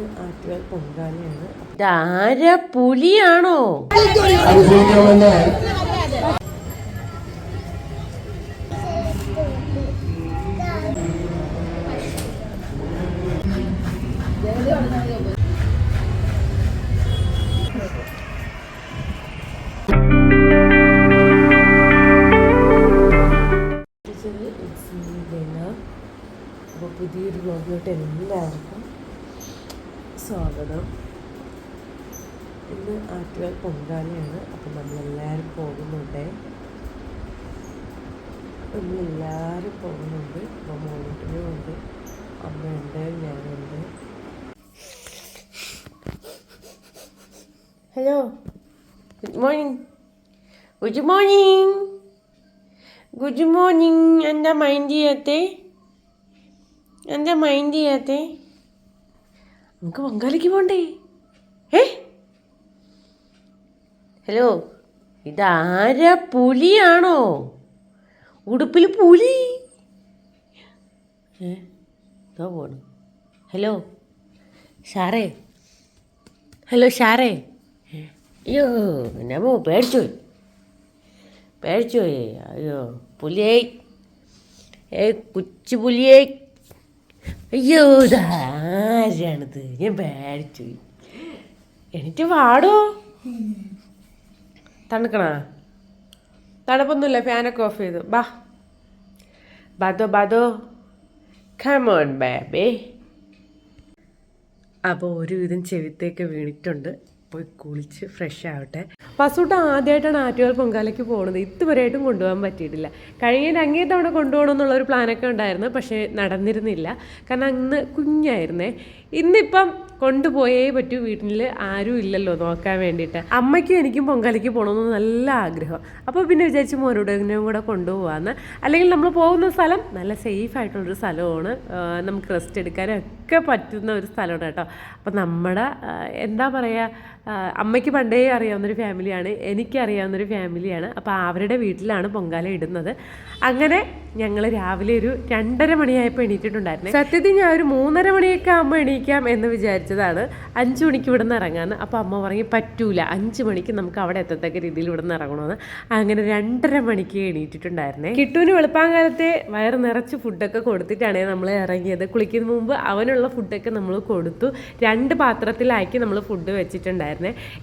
ഇന്ന് ആറ്റുകാൽ പൊങ്കാലയാണ്. ആരാ പുലിയാണോ? Hello good morning good morning good morning എന്താ മൈൻഡ് ചെയ്യാത്തെ എന്താ മൈൻഡ് ചെയ്യാത്തെ നമുക്ക് പൊങ്കാലയ്ക്ക് പോണ്ടേ ഏ ഹലോ ഇതാരാ പുലിയാണോ? ഉടുപ്പിൽ പുലി. ഏ ഇതാ പോണു. ഹലോ ഷാറേ. ഹലോ ഷാറേ. അയ്യോ ഞാൻ പോ പേടിച്ചു പോയി. അയ്യോ പുലിയേ ഏ കുച്ചു പുലിയേ അയ്യോ ഇതാരാണിത് ഞാൻ പേടിച്ചു പോയി. എനിക്ക് പാടോ തണുക്കണ? തണുപ്പൊന്നുമില്ല ഫാനൊക്കെ ഓഫ് ചെയ്തു. ബാ. ബാദോ ബാദോ കമോൺ ബേബേ അപ്പോൾ ഒരുവിധം ചെവിത്തേക്ക് വീണിട്ടുണ്ട്. പോയി കുളിച്ച് ഫ്രഷ് ആവട്ടെ. പസൂട്ട് ആദ്യമായിട്ടാണ് ആറ്റുകാൽ പൊങ്കാലയ്ക്ക് പോകുന്നത് ഇതുവരെയായിട്ടും കൊണ്ടുപോകാൻ പറ്റിയിട്ടില്ല. കഴിഞ്ഞ അങ്ങേ തവണ കൊണ്ടുപോകണം എന്നുള്ളൊരു പ്ലാനൊക്കെ ഉണ്ടായിരുന്നു പക്ഷേ നടന്നിരുന്നില്ല. കാരണം അന്ന് കുഞ്ഞായിരുന്നേ. ഇന്നിപ്പം കൊണ്ടുപോയേ പറ്റൂ. വീട്ടിൽ ആരും ഇല്ലല്ലോ നോക്കാൻ വേണ്ടിയിട്ട്. അമ്മയ്ക്കും എനിക്കും പൊങ്കാലയ്ക്ക് പോകണമെന്ന് നല്ല ആഗ്രഹം. അപ്പോൾ പിന്നെ വിചാരിച്ച് മോരോടെങ്കിലും കൂടെ കൊണ്ടുപോകാമെന്ന് അല്ലെങ്കിൽ നമ്മൾ പോകുന്ന സ്ഥലം നല്ല സേഫ് ആയിട്ടുള്ളൊരു സ്ഥലമാണ്. നമുക്ക് റെസ്റ്റ് എടുക്കാനും ഒക്കെ പറ്റുന്ന ഒരു സ്ഥലമാണ് കേട്ടോ. അപ്പോൾ നമ്മുടെ എന്താ പറയുക അമ്മയ്ക്ക് പണ്ടേ അറിയാവുന്നൊരു ഫാമിലിയാണ് എനിക്കറിയാവുന്നൊരു ഫാമിലിയാണ്. അപ്പോൾ അവരുടെ വീട്ടിലാണ് പൊങ്കാല ഇടുന്നത്. അങ്ങനെ ഞങ്ങൾ രാവിലെ ഒരു രണ്ടര മണിയായപ്പോൾ എണീറ്റിട്ടുണ്ടായിരുന്നു. സത്യത്തിൽ ഞാൻ ഒരു മൂന്നര മണിയൊക്കെ ആകുമ്പോൾ എണീക്കാം എന്ന് വിചാരിച്ചതാണ്. അഞ്ച് മണിക്ക് ഇവിടെ നിന്ന് ഇറങ്ങാമെന്ന് അപ്പോൾ അമ്മ പറഞ്ഞ് പറ്റൂല അഞ്ച് മണിക്ക് നമുക്ക് അവിടെ എത്തത്തക്ക രീതിയിൽ ഇവിടെ നിന്ന് ഇറങ്ങണമെന്ന് അങ്ങനെ രണ്ടര മണിക്ക് എണീറ്റിട്ടുണ്ടായിരുന്നേ. കിട്ടുവിന് വെളുപ്പാങ്കാലത്തെ വയറ് നിറച്ച് ഫുഡൊക്കെ കൊടുത്തിട്ടാണ് നമ്മൾ ഇറങ്ങിയത്. കുളിക്കുന്ന മുമ്പ് അവനുള്ള ഫുഡൊക്കെ നമ്മൾ കൊടുത്തു. രണ്ട് പാത്രത്തിലാക്കി നമ്മൾ ഫുഡ് വെച്ചിട്ടുണ്ടായിരുന്നേ.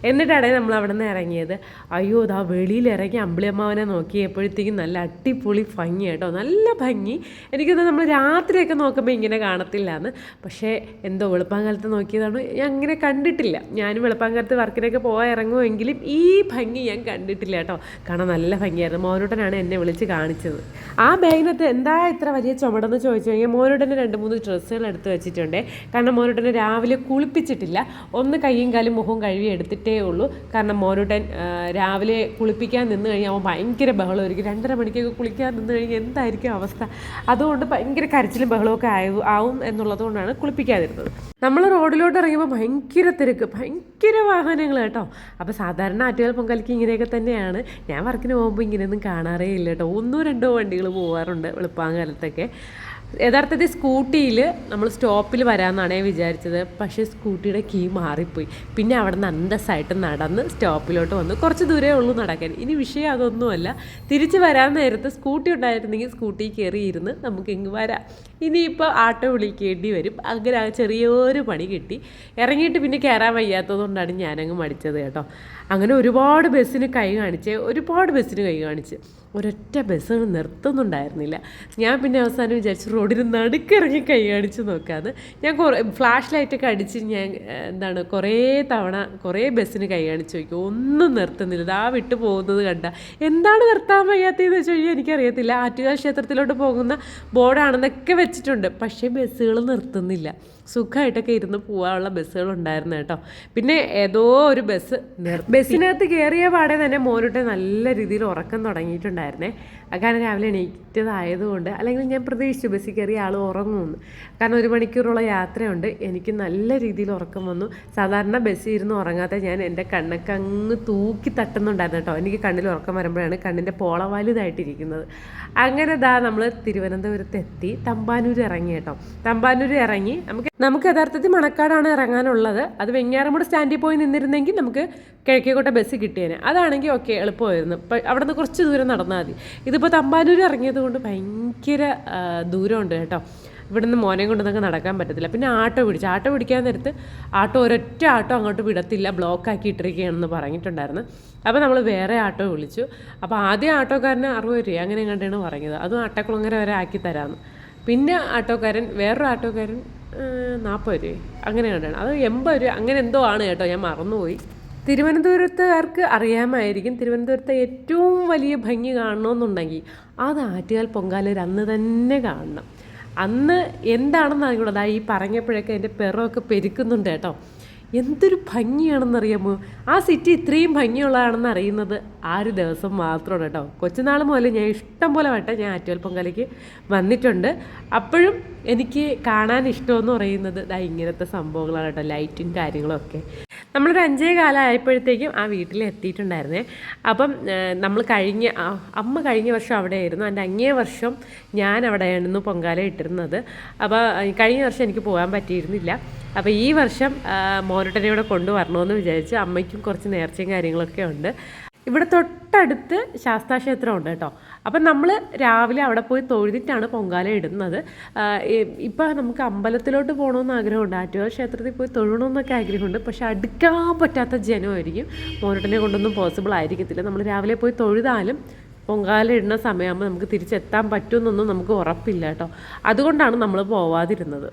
എന്നിട്ടാണ് നമ്മൾ അവിടെ നിന്ന് ഇറങ്ങിയത്. അയ്യോ ദാ വെളിയിൽ ഇറങ്ങി അമ്പിളിയമ്മാവനെ നോക്കിയപ്പോഴത്തേക്കും നല്ല അടിപൊളി ഭംഗി കേട്ടോ. നല്ല ഭംഗി. എനിക്കത് നമ്മൾ രാത്രിയൊക്കെ നോക്കുമ്പോൾ ഇങ്ങനെ കാണത്തില്ല എന്ന് പക്ഷേ എന്തോ വെളുപ്പാങ്കാലത്ത് നോക്കിയതാണ്. ഞാൻ അങ്ങനെ കണ്ടിട്ടില്ല. ഞാനും വെളുപ്പാങ്കാലത്ത് വർക്കിനൊക്കെ പോകാൻ ഇറങ്ങുമെങ്കിലും ഈ ഭംഗി ഞാൻ കണ്ടിട്ടില്ല കേട്ടോ. കാണാൻ നല്ല ഭംഗിയായിരുന്നു. മോനോട്ടനാണ് എന്നെ വിളിച്ച് കാണിച്ചത്. ആ ബാഗിനകത്ത് എന്താ ഇത്ര വലിയ ചുമടെന്ന് ചോദിച്ചു കഴിഞ്ഞാൽ മോനോട്ടന് രണ്ട് മൂന്ന് ഡ്രസ്സുകൾ എടുത്ത് വെച്ചിട്ടുണ്ട്. കാരണം മോനോട്ടനെ രാവിലെ കുളിപ്പിച്ചിട്ടില്ല. ഒന്ന് കയ്യും കാലും മുഖവും കഴുകി എടുത്തിട്ടേ ഉള്ളൂ. കാരണം മോനോട്ടൻ രാവിലെ കുളിപ്പിക്കാൻ നിന്ന് കഴിഞ്ഞാൽ അവൻ ഭയങ്കര ബഹളമായിരിക്കും രണ്ടര മണിക്കൊക്കെ കുളിക്കാൻ നിന്ന് കഴിഞ്ഞാൽ എന്തായിരിക്കും അവസ്ഥ? അതുകൊണ്ട് ഭയങ്കര കരച്ചിലും ബഹളമൊക്കെ ആയ ആവും എന്നുള്ളതുകൊണ്ടാണ് കുളിപ്പിക്കാതിരുന്നത്. നമ്മൾ റോഡിലോട്ട് ഇറങ്ങിയപ്പോൾ ഭയങ്കര തിരക്ക് ഭയങ്കര വാഹനങ്ങൾ കേട്ടോ. അപ്പോൾ സാധാരണ ആറ്റുകാൽ പൊങ്കാലയ്ക്ക് ഇങ്ങനെയൊക്കെ തന്നെയാണ്. ഞാൻ വർക്കിന് പോകുമ്പോൾ ഇങ്ങനെയൊന്നും കാണാറേ ഇല്ല കേട്ടോ. ഒന്നോ രണ്ടോ വണ്ടികൾ പോകാറുണ്ട് വെളുപ്പാങ്കാലത്തൊക്കെ യഥാർത്ഥത്തിൽ സ്കൂട്ടിയിൽ നമ്മൾ സ്റ്റോപ്പിൽ വരാമെന്നാണ് വിചാരിച്ചത്. പക്ഷേ സ്കൂട്ടിയുടെ കീ മാറിപ്പോയി. പിന്നെ അവിടെ നിന്ന് അന്തസ്സായിട്ട് നടന്ന് സ്റ്റോപ്പിലോട്ട് വന്നു. കുറച്ച് ദൂരേ ഉള്ളൂ നടക്കാൻ. ഇനി വിഷയം അതൊന്നുമല്ല. തിരിച്ച് വരാൻ നേരത്ത് സ്കൂട്ടി ഉണ്ടായിരുന്നെങ്കിൽ സ്കൂട്ടി കയറി ഇരുന്ന് നമുക്ക് ഇങ്ങ് വരാം. ഇനിയിപ്പോൾ ആട്ടോ വിളിക്കേണ്ടി വരും. അങ്ങനെ ചെറിയൊരു പണി കിട്ടി. ഇറങ്ങിയിട്ട് പിന്നെ കയറാൻ വയ്യാത്തതുകൊണ്ടാണ് ഞാനങ്ങ് മടിച്ചത് കേട്ടോ. അങ്ങനെ ഒരുപാട് ബസ്സിന് കൈ കാണിച്ച് ഒരുപാട് ബസ്സിന് കൈ കാണിച്ച്. ഒരൊറ്റ ബസ്സുകൾ നിർത്തുന്നുണ്ടായിരുന്നില്ല. ഞാൻ പിന്നെ അവസാനം വിചാരിച്ചു റോഡിന് നടുക്കിറങ്ങി കൈ കാണിച്ച് നോക്കാമെന്ന് ഞാൻ കുറേ ഫ്ലാഷ് ലൈറ്റൊക്കെ അടിച്ച് ഞാൻ എന്താണ് കുറേ തവണ കുറേ ബസ്സിന് കൈ കാണിച്ച് നോക്കി ഒന്നും നിർത്തുന്നില്ല. ഇതാ വിട്ടു പോകുന്നത് കണ്ട. എന്താണ് നിർത്താൻ വയ്യാത്തതെന്ന് വെച്ച് കഴിഞ്ഞാൽ എനിക്കറിയത്തില്ല. ആറ്റുകാൽ ക്ഷേത്രത്തിലോട്ട് പോകുന്ന ബോർഡാണെന്നൊക്കെ വെച്ചിട്ടുണ്ട്. പക്ഷേ ബസ്സുകൾ നിർത്തുന്നില്ല. സുഖമായിട്ടൊക്കെ ഇരുന്ന് പോകാനുള്ള ബസ്സുകൾ ഉണ്ടായിരുന്നു കേട്ടോ. പിന്നെ ഏതോ ഒരു ബസ് ബസ്സിനകത്ത് കയറിയ പാടെ തന്നെ മോനോട്ടെ നല്ല രീതിയിൽ ഉറക്കം തുടങ്ങിയിട്ടുണ്ടായിരുന്നേ. കാരണം രാവിലെ എണീറ്റതായതുകൊണ്ട് അല്ലെങ്കിൽ ഞാൻ പ്രതീക്ഷിച്ചു ബസ്സിൽ കയറിയ ആൾ ഉറങ്ങുമെന്ന്. കാരണം ഒരു മണിക്കൂറുള്ള യാത്രയുണ്ട്. എനിക്ക് നല്ല രീതിയിൽ ഉറക്കം വന്നു. സാധാരണ ബസ്സിൽ ഇരുന്ന് ഉറങ്ങാത്ത ഞാൻ എന്റെ കണ്ണൊക്കെ അങ്ങ് തൂക്കി തട്ടുന്നുണ്ടായിരുന്നു കേട്ടോ. എനിക്ക് കണ്ണിൽ ഉറക്കം വരുമ്പോഴാണ് കണ്ണിന്റെ പോള വലുതായിട്ടിരിക്കുന്നത്. അങ്ങനെ ദാ നമ്മൾ തിരുവനന്തപുരത്ത് എത്തി. തമ്പാനൂർ ഇറങ്ങി കേട്ടോ. തമ്പാനൂർ ഇറങ്ങി. നമുക്ക് നമുക്ക് യഥാർത്ഥത്തിൽ മണക്കാടാണ് ഇറങ്ങാനുള്ളത്. അത് വെങ്ങാറമ്മൂട് സ്റ്റാൻഡിൽ പോയി നിന്നിരുന്നെങ്കിൽ നമുക്ക് കിഴക്കേക്കോട്ട ബസ് കിട്ടിയേനെ. അതാണെങ്കിൽ ഓക്കെ എളുപ്പമായിരുന്നു. അവിടുന്ന് കുറച്ച് ദൂരം നടന്നാൽ മതി. ഇതിപ്പോൾ തമ്പാനൂർ ഇറങ്ങിയത് കൊണ്ട് ഭയങ്കര ദൂരമുണ്ട് കേട്ടോ. ഇവിടുന്ന് മോനെ കൊണ്ട് നമുക്ക് നടക്കാൻ പറ്റത്തില്ല. പിന്നെ ആട്ടോ പിടിച്ചു. ആട്ടോ പിടിക്കാൻ നേരത്ത് ആട്ടോ ഒരൊറ്റ ആട്ടോ അങ്ങോട്ട് വിടത്തില്ല ബ്ലോക്ക് ആക്കി ഇട്ടിരിക്കുകയാണെന്ന് പറഞ്ഞിട്ടുണ്ടായിരുന്നു. അപ്പോൾ നമ്മൾ വേറെ ആട്ടോ വിളിച്ചു. അപ്പോൾ ആദ്യം ആട്ടോക്കാരന് അറുപത് രൂപ അങ്ങനെ കണ്ടാണ് പറഞ്ഞത്. അതും ആട്ടക്കുളങ്ങര വരെ ആക്കി തരാമെന്ന് പിന്നെ ആട്ടോക്കാരൻ വേറൊരു ആട്ടോക്കാരൻ നാൽപ്പത് രൂപ. അങ്ങനെ കണ്ടാണ് അത് എൺപത് രൂപ. അങ്ങനെ എന്തോ ആണ് കേട്ടോ. ഞാൻ മറന്നുപോയി. തിരുവനന്തപുരത്തുകാർക്ക് അറിയാമായിരിക്കും തിരുവനന്തപുരത്തെ ഏറ്റവും വലിയ ഭംഗി കാണണമെന്നുണ്ടെങ്കിൽ അത് ആറ്റുകാൽ പൊങ്കാലയിൽ അന്ന് തന്നെ കാണണം. അന്ന് എന്താണെന്ന് അറിഞ്ഞൂടാ ദാ ഈ പറഞ്ഞപ്പോഴൊക്കെ എന്റെ പിറമൊക്കെ പെരുക്കുന്നുണ്ട് കേട്ടോ. എന്തൊരു ഭംഗിയാണെന്നറിയാമോ? ആ സിറ്റി ഇത്രയും ഭംഗിയുള്ളതാണെന്ന് അറിയുന്നത് ആ ഒരു ദിവസം മാത്രമാണ് കേട്ടോ. കൊച്ചുനാൾ മുതൽ ഞാൻ ഇഷ്ടം പോലെ വട്ടം ഞാൻ ആറ്റുവൽ പൊങ്കാലയ്ക്ക് വന്നിട്ടുണ്ട്. അപ്പോഴും എനിക്ക് കാണാൻ ഇഷ്ടമെന്ന് പറയുന്നത് ദാ ഇങ്ങനത്തെ സംഭവങ്ങളാണ് കേട്ടോ ലൈറ്റും കാര്യങ്ങളൊക്കെ. നമ്മളൊരു അഞ്ചേ കാലം ആയപ്പോഴത്തേക്കും ആ വീട്ടിൽ എത്തിയിട്ടുണ്ടായിരുന്നേ. അപ്പം നമ്മൾ കഴിഞ്ഞ അമ്മ കഴിഞ്ഞ വർഷം അവിടെ ആയിരുന്നു എന്റെ അങ്ങേ വർഷം ഞാൻ അവിടെയായിരുന്നു പൊങ്കാല ഇട്ടിരുന്നത്. അപ്പോൾ കഴിഞ്ഞ വർഷം എനിക്ക് പോകാൻ പറ്റിയിരുന്നില്ല. അപ്പോൾ ഈ വർഷം മോനോട്ടനെ കൂടെ കൊണ്ടുവരണമെന്ന് വിചാരിച്ച് അമ്മയ്ക്കും കുറച്ച് നേർച്ചയും കാര്യങ്ങളൊക്കെ ഉണ്ട്. ഇവിടെ തൊട്ടടുത്ത് ശാസ്താക്ഷേത്രം ഉണ്ട് കേട്ടോ. അപ്പം നമ്മൾ രാവിലെ അവിടെ പോയി തൊഴുതിട്ടാണ് പൊങ്കാല ഇടുന്നത്. ഇപ്പം നമുക്ക് അമ്പലത്തിലോട്ട് പോകണമെന്ന് ആഗ്രഹമുണ്ട്. ആറ്റുകാൽ ക്ഷേത്രത്തിൽ പോയി തൊഴണമെന്നൊക്കെ ആഗ്രഹമുണ്ട്. പക്ഷെ അടുക്കാൻ പറ്റാത്ത ജനമായിരിക്കും. മോനോട്ടനെ കൊണ്ടൊന്നും പോസിബിൾ ആയിരിക്കത്തില്ല. നമ്മൾ രാവിലെ പോയി തൊഴുതാലും പൊങ്കാല ഇടുന്ന സമയമാകുമ്പോൾ നമുക്ക് തിരിച്ചെത്താൻ പറ്റുമെന്നൊന്നും നമുക്ക് ഉറപ്പില്ല കേട്ടോ. അതുകൊണ്ടാണ് നമ്മൾ പോവാതിരുന്നത്.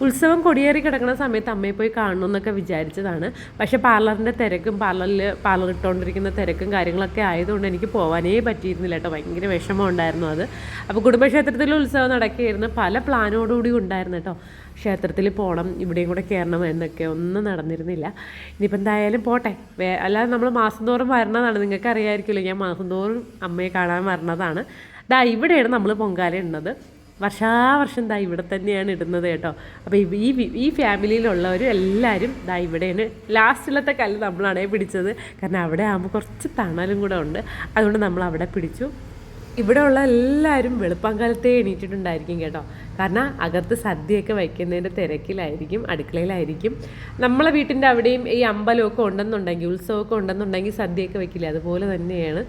ഉത്സവം കൊടിയേറി കിടക്കുന്ന സമയത്ത് അമ്മയെ പോയി കാണണമെന്നൊക്കെ വിചാരിച്ചതാണ്. പക്ഷേ പാർലറിന്റെ തിരക്കും പാർലറിൽ പാർലർ ഇട്ടുകൊണ്ടിരിക്കുന്ന തിരക്കും കാര്യങ്ങളൊക്കെ ആയതുകൊണ്ട് എനിക്ക് പോകാനേ പറ്റിയിരുന്നില്ല കേട്ടോ. ഭയങ്കര വിഷമം ഉണ്ടായിരുന്നു അത്. അപ്പോൾ കുടുംബക്ഷേത്രത്തിൽ ഉത്സവം നടക്കുകയായിരുന്നു. പല പ്ലാനോടുകൂടി ഉണ്ടായിരുന്നു കേട്ടോ. ക്ഷേത്രത്തിൽ പോകണം ഇവിടെയും കൂടെ കയറണം എന്നൊക്കെ ഒന്നും നടന്നിരുന്നില്ല. ഇനിയിപ്പോൾ എന്തായാലും പോട്ടെ. വേ അല്ലാതെ നമ്മൾ മാസം തോറും വരണതാണ്. നിങ്ങൾക്ക് അറിയാമായിരിക്കുമല്ലോ ഞാൻ മാസം തോറും അമ്മയെ കാണാൻ വരണതാണ്. ദാ ഇവിടെയാണ് നമ്മൾ പൊങ്കാല ഇടുന്നത്. വർഷാവർഷം ദാ ഇവിടെ തന്നെയാണ് ഇടുന്നത് കേട്ടോ. അപ്പോൾ ഈ ഈ ഫാമിലിയിലുള്ളവർ എല്ലാവരും ദാ ഇവിടെയാണ്. ലാസ്റ്റിലത്തെ കല്ല് നമ്മളാണേ പിടിച്ചത്. കാരണം അവിടെ ആകുമ്പോൾ കുറച്ച് തണലും കൂടെ ഉണ്ട്. അതുകൊണ്ട് നമ്മൾ അവിടെ പിടിച്ചു. ഇവിടെയുള്ള എല്ലാവരും വെളുപ്പാങ്കാലത്തേ എണീറ്റിട്ടുണ്ടായിരിക്കും കേട്ടോ. കാരണം അകത്ത് സദ്യയൊക്കെ വയ്ക്കുന്നതിന്റെ തിരക്കിലായിരിക്കും അടുക്കളയിലായിരിക്കും. നമ്മളെ വീട്ടിന്റെ അവിടെയും ഈ അമ്പലമൊക്കെ ഉണ്ടെന്നുണ്ടെങ്കിൽ ഉത്സവമൊക്കെ ഉണ്ടെന്നുണ്ടെങ്കിൽ സദ്യയൊക്കെ വയ്ക്കില്ല? അതുപോലെ തന്നെയാണ്.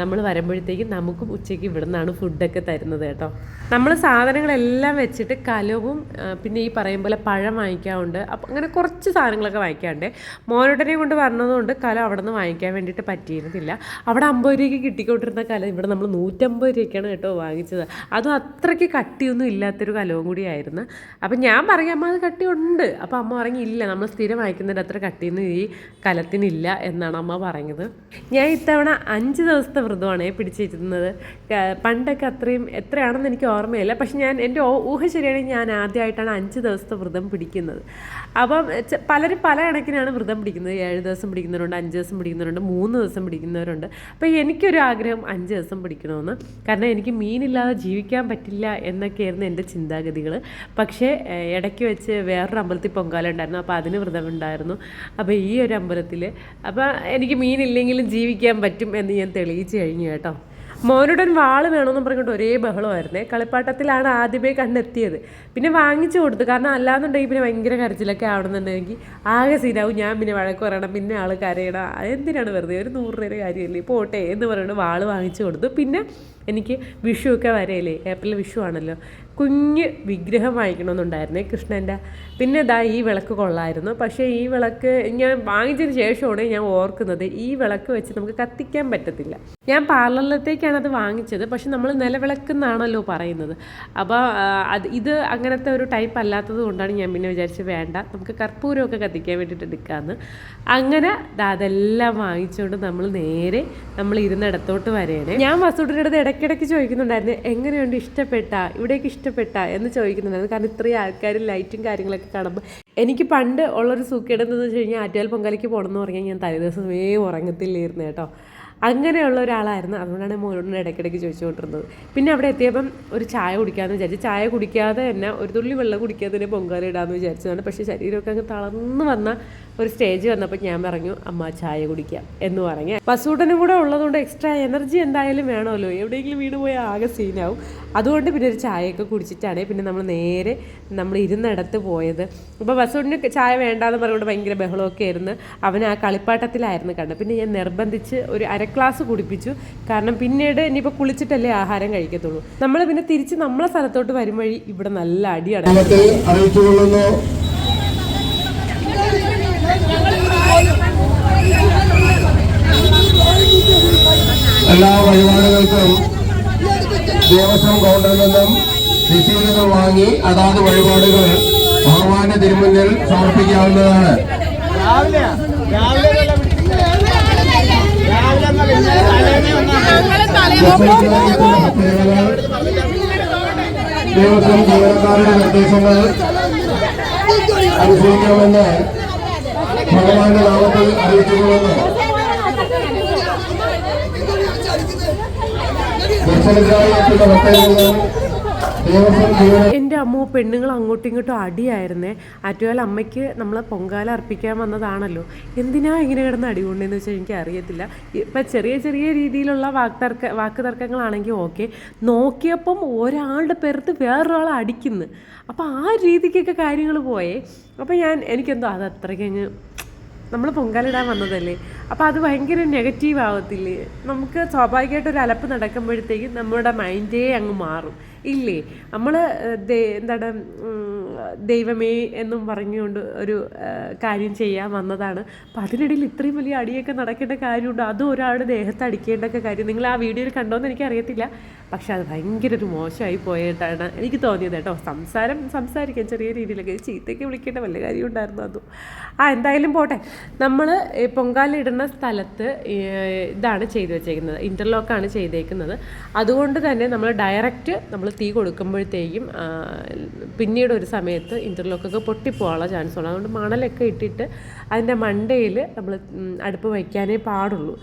നമ്മൾ വരുമ്പോഴത്തേക്കും നമുക്കും ഉച്ചയ്ക്ക് ഇവിടെ നിന്നാണ് ഫുഡൊക്കെ തരുന്നത് കേട്ടോ. നമ്മൾ സാധനങ്ങളെല്ലാം വെച്ചിട്ട് കലവും പിന്നെ ഈ പറയും പോലെ പഴം വാങ്ങിക്കാറുണ്ട്. അപ്പം അങ്ങനെ കുറച്ച് സാധനങ്ങളൊക്കെ വാങ്ങിക്കാറുണ്ട്. മോനോട്ടനെ കൊണ്ട് വരണതുകൊണ്ട് കലം അവിടെ നിന്ന് വാങ്ങിക്കാൻ വേണ്ടിയിട്ട് പറ്റിയിരുന്നില്ല. അവിടെ അമ്പത് രൂപയ്ക്ക് കിട്ടിക്കൊണ്ടിരുന്ന കല ഇവിടെ നമ്മൾ നൂറ്റമ്പത് രൂപയ്ക്കാണ് കേട്ടോ വാങ്ങിച്ചത്. അതും അത്രയ്ക്ക് കട്ടിയൊന്നും ഇല്ലാത്തൊരു കലവും കൂടിയായിരുന്നു. അപ്പം ഞാൻ പറയും അമ്മ അത് കട്ടിയുണ്ട്. അപ്പം അമ്മ പറഞ്ഞു ഇല്ല നമ്മൾ സ്ഥിരം വാങ്ങിക്കുന്നതിന്റെ അത്ര കട്ടിയൊന്നും ഈ കലത്തിനില്ല എന്നാണ് അമ്മ പറഞ്ഞത് ഞാൻ ഇത്തവണ അഞ്ച് ദിവസത്തെ വ്രതമാണ് പിടിച്ചിരുന്നത് പണ്ടൊക്കെ അത്രയും എത്രയാണെന്ന് എനിക്ക് ഓർമ്മയില്ല. പക്ഷെ ഞാൻ എന്റെ ഊഹ ശരിയാണെങ്കിൽ ഞാൻ ആദ്യമായിട്ടാണ് അഞ്ച് ദിവസത്തെ വ്രതം പിടിക്കുന്നത്. അപ്പം പലരും പല കണക്കിനാണ് വ്രതം പിടിക്കുന്നത്. ഏഴ് ദിവസം പിടിക്കുന്നവരുണ്ട് അഞ്ച് ദിവസം പിടിക്കുന്നവരുണ്ട് മൂന്ന് ദിവസം പിടിക്കുന്നവരുണ്ട്. അപ്പോൾ എനിക്കൊരു ആഗ്രഹം അഞ്ച് ദിവസം പിടിക്കണമെന്ന്. കാരണം എനിക്ക് മീനില്ലാതെ ജീവിക്കാൻ പറ്റില്ല എന്നൊക്കെയായിരുന്നു എന്റെ ചിന്താഗതികൾ പക്ഷേ ഇടയ്ക്ക് വെച്ച് വേറൊരു അമ്പലത്തിൽ പൊങ്കാല ഉണ്ടായിരുന്നു അപ്പോൾ അതിന് വ്രതം ഉണ്ടായിരുന്നു അപ്പോൾ ഈ ഒരു അമ്പലത്തിൽ അപ്പോൾ എനിക്ക് മീനില്ലെങ്കിലും ജീവിക്കാൻ പറ്റും എന്ന് ഞാൻ തെളിയിച്ചു കഴിഞ്ഞു കേട്ടോ. മോനുടൻ വാൾ വേണമെന്ന് പറഞ്ഞിട്ട് ഒരേ ബഹളമായിരുന്നേ. കളിപ്പാട്ടത്തിലാണ് ആദ്യമേ കണ്ടെത്തിയത് പിന്നെ വാങ്ങിച്ചു കൊടുത്തു. കാരണം അല്ലാന്നുണ്ടെങ്കിൽ പിന്നെ ഭയങ്കര കരച്ചിലൊക്കെ ആവണമെന്നുണ്ടെങ്കിൽ ആകെ സീനാവും. ഞാൻ പിന്നെ വഴക്ക് പറയണം. പിന്നെ ആൾ കരയണം. എന്തിനാണ് വെറുതെ ഒരു നൂറ് രൂപയുടെ കാര്യമല്ലേ? പോട്ടെ എന്ന് പറഞ്ഞിട്ട് വാൾ വാങ്ങിച്ചു കൊടുത്തു. പിന്നെ എനിക്ക് വിഷു ഒക്കെ വരെയല്ലേ? ഏപ്രിൽ വിഷു ആണല്ലോ. കുഞ്ഞ് വിഗ്രഹം വാങ്ങിക്കണമെന്നുണ്ടായിരുന്നേ കൃഷ്ണന്റെ. പിന്നെ ഇതാ ഈ വിളക്ക് കൊള്ളായിരുന്നു. പക്ഷേ ഈ വിളക്ക് ഞാൻ വാങ്ങിച്ചതിന് ശേഷമാണ് ഞാൻ ഓർക്കുന്നത് ഈ വിളക്ക് വെച്ച് നമുക്ക് കത്തിക്കാൻ പറ്റത്തില്ല. ഞാൻ പാർലറിലത്തേക്കാണ് അത് വാങ്ങിച്ചത്. പക്ഷെ നമ്മൾ നിലവിളക്കെന്നാണല്ലോ പറയുന്നത്. അപ്പോൾ അത് ഇത് അങ്ങനത്തെ ഒരു ടൈപ്പ് അല്ലാത്തത് കൊണ്ടാണ് ഞാൻ പിന്നെ വിചാരിച്ചത് വേണ്ട. നമുക്ക് കർപ്പൂരമൊക്കെ കത്തിക്കാൻ വേണ്ടിയിട്ട് എടുക്കാമെന്ന് അങ്ങനെ അതെല്ലാം വാങ്ങിച്ചുകൊണ്ട് നമ്മൾ നേരെ നമ്മൾ ഇരുന്നിടത്തോട്ട് വരേണേ ഞാൻ വസൂട്ടിന്റെ അടുത്ത് ഇടയ്ക്കിടയ്ക്ക് ചോദിക്കുന്നുണ്ടായിരുന്നു എങ്ങനെയുണ്ട്? ഇഷ്ടപ്പെട്ട? ഇവിടേക്ക് ഇഷ്ടപ്പെട്ട? എന്ന് ചോദിക്കുന്നുണ്ടായിരുന്നു. കാരണം ഇത്രയും ആൾക്കാർ ലൈറ്റും കാര്യങ്ങളൊക്കെ കാണുമ്പോൾ എനിക്ക് പണ്ട് ഉള്ളൊരു സൂക്കേടെന്ന് വെച്ച് കഴിഞ്ഞാൽ ആറ്റുകാൽ പൊങ്കാലയ്ക്ക് പോകണമെന്ന് പറഞ്ഞാൽ ഞാൻ തലേദിവസമേ ഉറങ്ങത്തില്ലായിരുന്നു കേട്ടോ. അങ്ങനെയുള്ള ഒരാളായിരുന്നു. അതുകൊണ്ടാണ് മോനോട് ഇടയ്ക്കിടയ്ക്ക് ചോദിച്ചുകൊണ്ടിരുന്നത്. പിന്നെ അവിടെ എത്തിയപ്പം ഒരു ചായ കുടിക്കാമെന്ന് വിചാരിച്ചു ചായ കുടിക്കാതെ തന്നെ ഒരു തുള്ളി വെള്ളം കുടിക്കാതെ തന്നെ പൊങ്കാല ഇടാമെന്ന് വിചാരിച്ചതാണ്. പക്ഷേ ശരീരമൊക്കെ അങ്ങ് തളർന്നു വന്ന ഒരു സ്റ്റേജ് വന്നപ്പോൾ ഞാൻ പറഞ്ഞു അമ്മ ചായ കുടിക്കാം എന്ന് പറഞ്ഞ്. പസൂട്ടനും കൂടെ ഉള്ളതുകൊണ്ട് എക്സ്ട്രാ എനർജി എന്തായാലും വേണമല്ലോ. എവിടെയെങ്കിലും വീണ് പോയാൽ ആകെ സീനാവും അതുകൊണ്ട് പിന്നെ ഒരു ചായയൊക്കെ കുടിച്ചിട്ടാണ് പിന്നെ നമ്മൾ നേരെ നമ്മൾ ഇരുന്നിടത്ത് പോയത്. അപ്പോൾ ബസ്സുണ്ടിന് ചായ വേണ്ടാന്ന് പറഞ്ഞുകൊണ്ട് ഭയങ്കര ബഹളമൊക്കെ ആയിരുന്നു. അവൻ ആ കളിപ്പാട്ടത്തിലായിരുന്നു കണ്ടത്. പിന്നെ ഞാൻ നിർബന്ധിച്ച് ഒരു അര ഗ്ലാസ് കുടിപ്പിച്ചു. കാരണം പിന്നീട് ഇനിയിപ്പോൾ കുളിച്ചിട്ടല്ലേ ആഹാരം കഴിക്കത്തുള്ളൂ. നമ്മൾ പിന്നെ തിരിച്ച് നമ്മളെ സ്ഥലത്തോട്ട് വരും വഴി ഇവിടെ നല്ല അടിയാണ്. എല്ലാ വഴിപാടുകൾക്കും ദേവസ്വം കൗണ്ടറിൽ നിന്നും രസീതുകൾ വാങ്ങി അതാത് വഴിപാടുകൾ ഭഗവാന്റെ തിരുമുന്നിൽ സമർപ്പിക്കാവുന്നതാണ്. ദേവസ്വം ജീവനക്കാരുടെ നിർദ്ദേശങ്ങൾ അനുസരിക്കണമെന്ന് ഭഗവാന്റെ നാമത്തിൽ അറിയിച്ചുകൊള്ളുന്നു എന്റെ അമ്മ പെണ്ണുങ്ങൾ അങ്ങോട്ടും ഇങ്ങോട്ടും അടിയായിരുന്നേ. ആറ്റുകാല അമ്മയ്ക്ക് നമ്മൾ പൊങ്കാല അർപ്പിക്കാൻ വന്നതാണല്ലോ. എന്തിനാ ഇങ്ങനെ കിടന്ന് അടി കൊണ്ടേന്ന് വെച്ചാൽ എനിക്ക് അറിയത്തില്ല. ഇപ്പം ചെറിയ ചെറിയ രീതിയിലുള്ള വാക്തർക്ക വാക്ക് തർക്കങ്ങളാണെങ്കിൽ ഓക്കെ. നോക്കിയപ്പം ഒരാളുടെ പേരത്ത് വേറൊരാൾ അടിക്കുന്നു. അപ്പോൾ ആ രീതിക്കൊക്കെ കാര്യങ്ങൾ പോയേ. അപ്പോൾ ഞാൻ എനിക്കെന്തോ അത് അത്രയ്ക്ക് അങ്ങ് നമ്മൾ പൊങ്കാലിടാൻ വന്നതല്ലേ? അപ്പോൾ അത് ഭയങ്കര നെഗറ്റീവ് ആവത്തില്ലേ? നമുക്ക് സ്വാഭാവികമായിട്ട് ഒരു അലപ്പ് നടക്കുമ്പോഴത്തേക്കും നമ്മുടെ മൈൻഡേ അങ്ങ് മാറും. ഇല്ലേ? നമ്മൾ എന്താണ് ദൈവമേ എന്നും പറഞ്ഞുകൊണ്ട് ഒരു കാര്യം ചെയ്യാൻ വന്നതാണ്. അപ്പം അതിനിടയിൽ ഇത്രയും വലിയ അടിയൊക്കെ നടക്കേണ്ട കാര്യമുണ്ട്. അതും ഒരാളുടെ ദേഹത്ത് അടിക്കേണ്ടൊക്കെ കാര്യം. നിങ്ങൾ ആ വീഡിയോയിൽ എനിക്ക് അറിയത്തില്ല പക്ഷെ അത് ഭയങ്കര ഒരു മോശമായി പോയിട്ടാണ് എനിക്ക് തോന്നിയത് കേട്ടോ. സംസാരം സംസാരിക്കാൻ ചെറിയ രീതിയിലൊക്കെ. ചീത്തയ്ക്ക് വിളിക്കേണ്ട വലിയ കാര്യം ഉണ്ടായിരുന്നു അതും. ആ എന്തായാലും പോട്ടെ. നമ്മൾ പൊങ്കാലിടുന്ന സ്ഥലത്ത് ഇതാണ് ചെയ്തു വെച്ചേക്കുന്നത്. ഇന്റർലോക്കാണ് ചെയ്തേക്കുന്നത്. അതുകൊണ്ട് തന്നെ നമ്മൾ ഡയറക്റ്റ് നമ്മൾ തീ കൊടുക്കുമ്പോഴത്തേക്കും പിന്നീട് ഒരു സമയത്ത് ഇന്റർലോക്കൊക്കെ പൊട്ടിപ്പോകാനുള്ള ചാൻസ് ഉണ്ട് അതുകൊണ്ട് മണലൊക്കെ ഇട്ടിട്ട് അതിന്റെ മണ്ടയിൽ നമ്മൾ അടുപ്പ് വയ്ക്കാനേ പാടുള്ളൂ.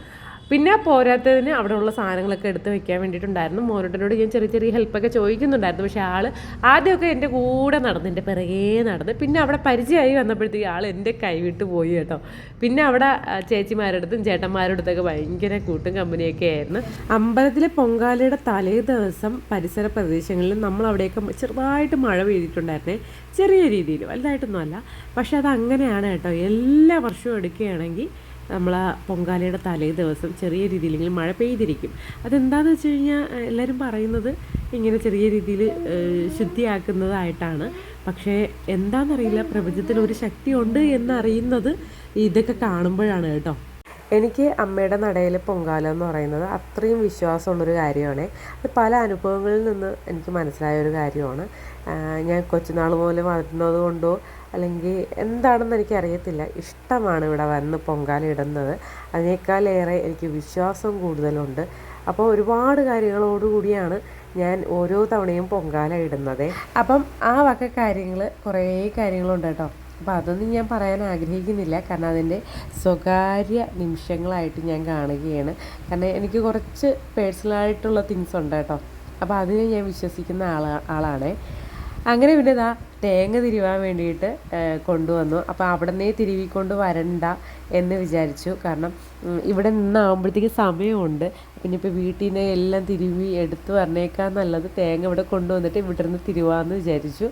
പിന്നെ പോരാത്തതിന് അവിടെയുള്ള സാധനങ്ങളൊക്കെ എടുത്ത് വെക്കാൻ വേണ്ടിയിട്ടുണ്ടായിരുന്നു. മോനോട്ടനോട് ഞാൻ ചെറിയ ചെറിയ ഹെൽപ്പൊക്കെ ചോദിക്കുന്നുണ്ടായിരുന്നു. പക്ഷേ ആൾ ആദ്യമൊക്കെ എന്റെ കൂടെ നടന്ന് എന്റെ പിറകേ നടന്ന് പിന്നെ അവിടെ പരിചയമായി വന്നപ്പോഴത്തേക്ക് ആൾ എന്റെ കൈവിട്ട് പോയി കേട്ടോ. പിന്നെ അവിടെ ചേച്ചിമാരടുത്തും ചേട്ടന്മാരടുത്തൊക്കെ ഭയങ്കര കൂട്ടും കമ്പനിയൊക്കെ ആയിരുന്നു. അമ്പലത്തിലെ പൊങ്കാലയുടെ തലേ ദിവസം പരിസര പ്രദേശങ്ങളിൽ നമ്മൾ അവിടെയൊക്കെ ചെറുതായിട്ട് മഴ പെയ്തിട്ടുണ്ടായിരുന്നേ. ചെറിയ രീതിയിൽ വലുതായിട്ടൊന്നുമല്ല. പക്ഷെ അത് അങ്ങനെയാണ് കേട്ടോ. എല്ലാ വർഷവും എടുക്കുകയാണെങ്കിൽ നമ്മൾ ആ പൊങ്കാലയുടെ തലേ ദിവസം ചെറിയ രീതിയിലെങ്കിലും മഴ പെയ്തിരിക്കും. അതെന്താണെന്ന് വെച്ച് കഴിഞ്ഞാൽ എല്ലാവരും പറയുന്നത് ഇങ്ങനെ ചെറിയ രീതിയിൽ ശുദ്ധിയാക്കുന്നതായിട്ടാണ്. പക്ഷേ എന്താണെന്നറിയില്ല പ്രപഞ്ചത്തിൽ ഒരു ശക്തി ഉണ്ട് എന്നറിയുന്നത് ഇതൊക്കെ കാണുമ്പോഴാണ് കേട്ടോ. എനിക്ക് അമ്മയുടെ നടയിൽ പൊങ്കാല എന്ന് പറയുന്നത് അത്രയും വിശ്വാസമുള്ളൊരു കാര്യമാണ്. അത് പല അനുഭവങ്ങളിൽ നിന്ന് എനിക്ക് മനസ്സിലായ ഒരു കാര്യമാണ് ഞാൻ കൊച്ചുനാൾ മുതൽ വളരുന്നത് കൊണ്ടോ അല്ലെങ്കിൽ എന്താണെന്ന് എനിക്കറിയത്തില്ല. ഇഷ്ടമാണ് ഇവിടെ വന്ന് പൊങ്കാല ഇടുന്നത്. അതിനേക്കാളേറെ എനിക്ക് വിശ്വാസം കൂടുതലുണ്ട്. അപ്പോൾ ഒരുപാട് കാര്യങ്ങളോടുകൂടിയാണ് ഞാൻ ഓരോ തവണയും പൊങ്കാല ഇടുന്നത്. അപ്പം ആ വക കാര്യങ്ങൾ കുറേ കാര്യങ്ങളുണ്ട് കേട്ടോ. അപ്പം അതൊന്നും ഞാൻ പറയാൻ ആഗ്രഹിക്കുന്നില്ല. കാരണം അതിന്റെ സ്വകാര്യ നിമിഷങ്ങളായിട്ട് ഞാൻ കാണുകയാണ്. കാരണം എനിക്ക് കുറച്ച് പേഴ്സണലായിട്ടുള്ള തിങ്സ് ഉണ്ട് കേട്ടോ. അപ്പോൾ അതിനെ ഞാൻ വിശ്വസിക്കുന്ന ആളാ ആളാണേ. അങ്ങനെ പിന്നെ ഇതാ തേങ്ങ തിരുവാൻ വേണ്ടിയിട്ട് കൊണ്ടുവന്നു. അപ്പോൾ അവിടെ നിന്നേ തിരുവിക്കൊണ്ട് വരണ്ട എന്ന് വിചാരിച്ചു. കാരണം ഇവിടെ നിന്നാകുമ്പോഴത്തേക്ക് സമയമുണ്ട്. പിന്നെ ഇപ്പോൾ വീട്ടിൽ നിന്ന് എല്ലാം തിരുവി എടുത്തു പറഞ്ഞേക്കാൻ നല്ലത് തേങ്ങ ഇവിടെ കൊണ്ടുവന്നിട്ട് ഇവിടെ നിന്ന് തിരുവാന്ന് വിചാരിച്ചു.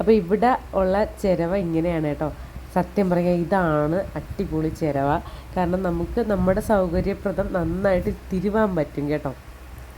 അപ്പോൾ ഇവിടെ ഉള്ള ചിരവ ഇങ്ങനെയാണ് കേട്ടോ. സത്യം പറയാം ഇതാണ് അടിപൊളി ചിരവ. കാരണം നമുക്ക് നമ്മുടെ സൗകര്യപ്രദം നന്നായിട്ട് തിരുവാൻ പറ്റും കേട്ടോ.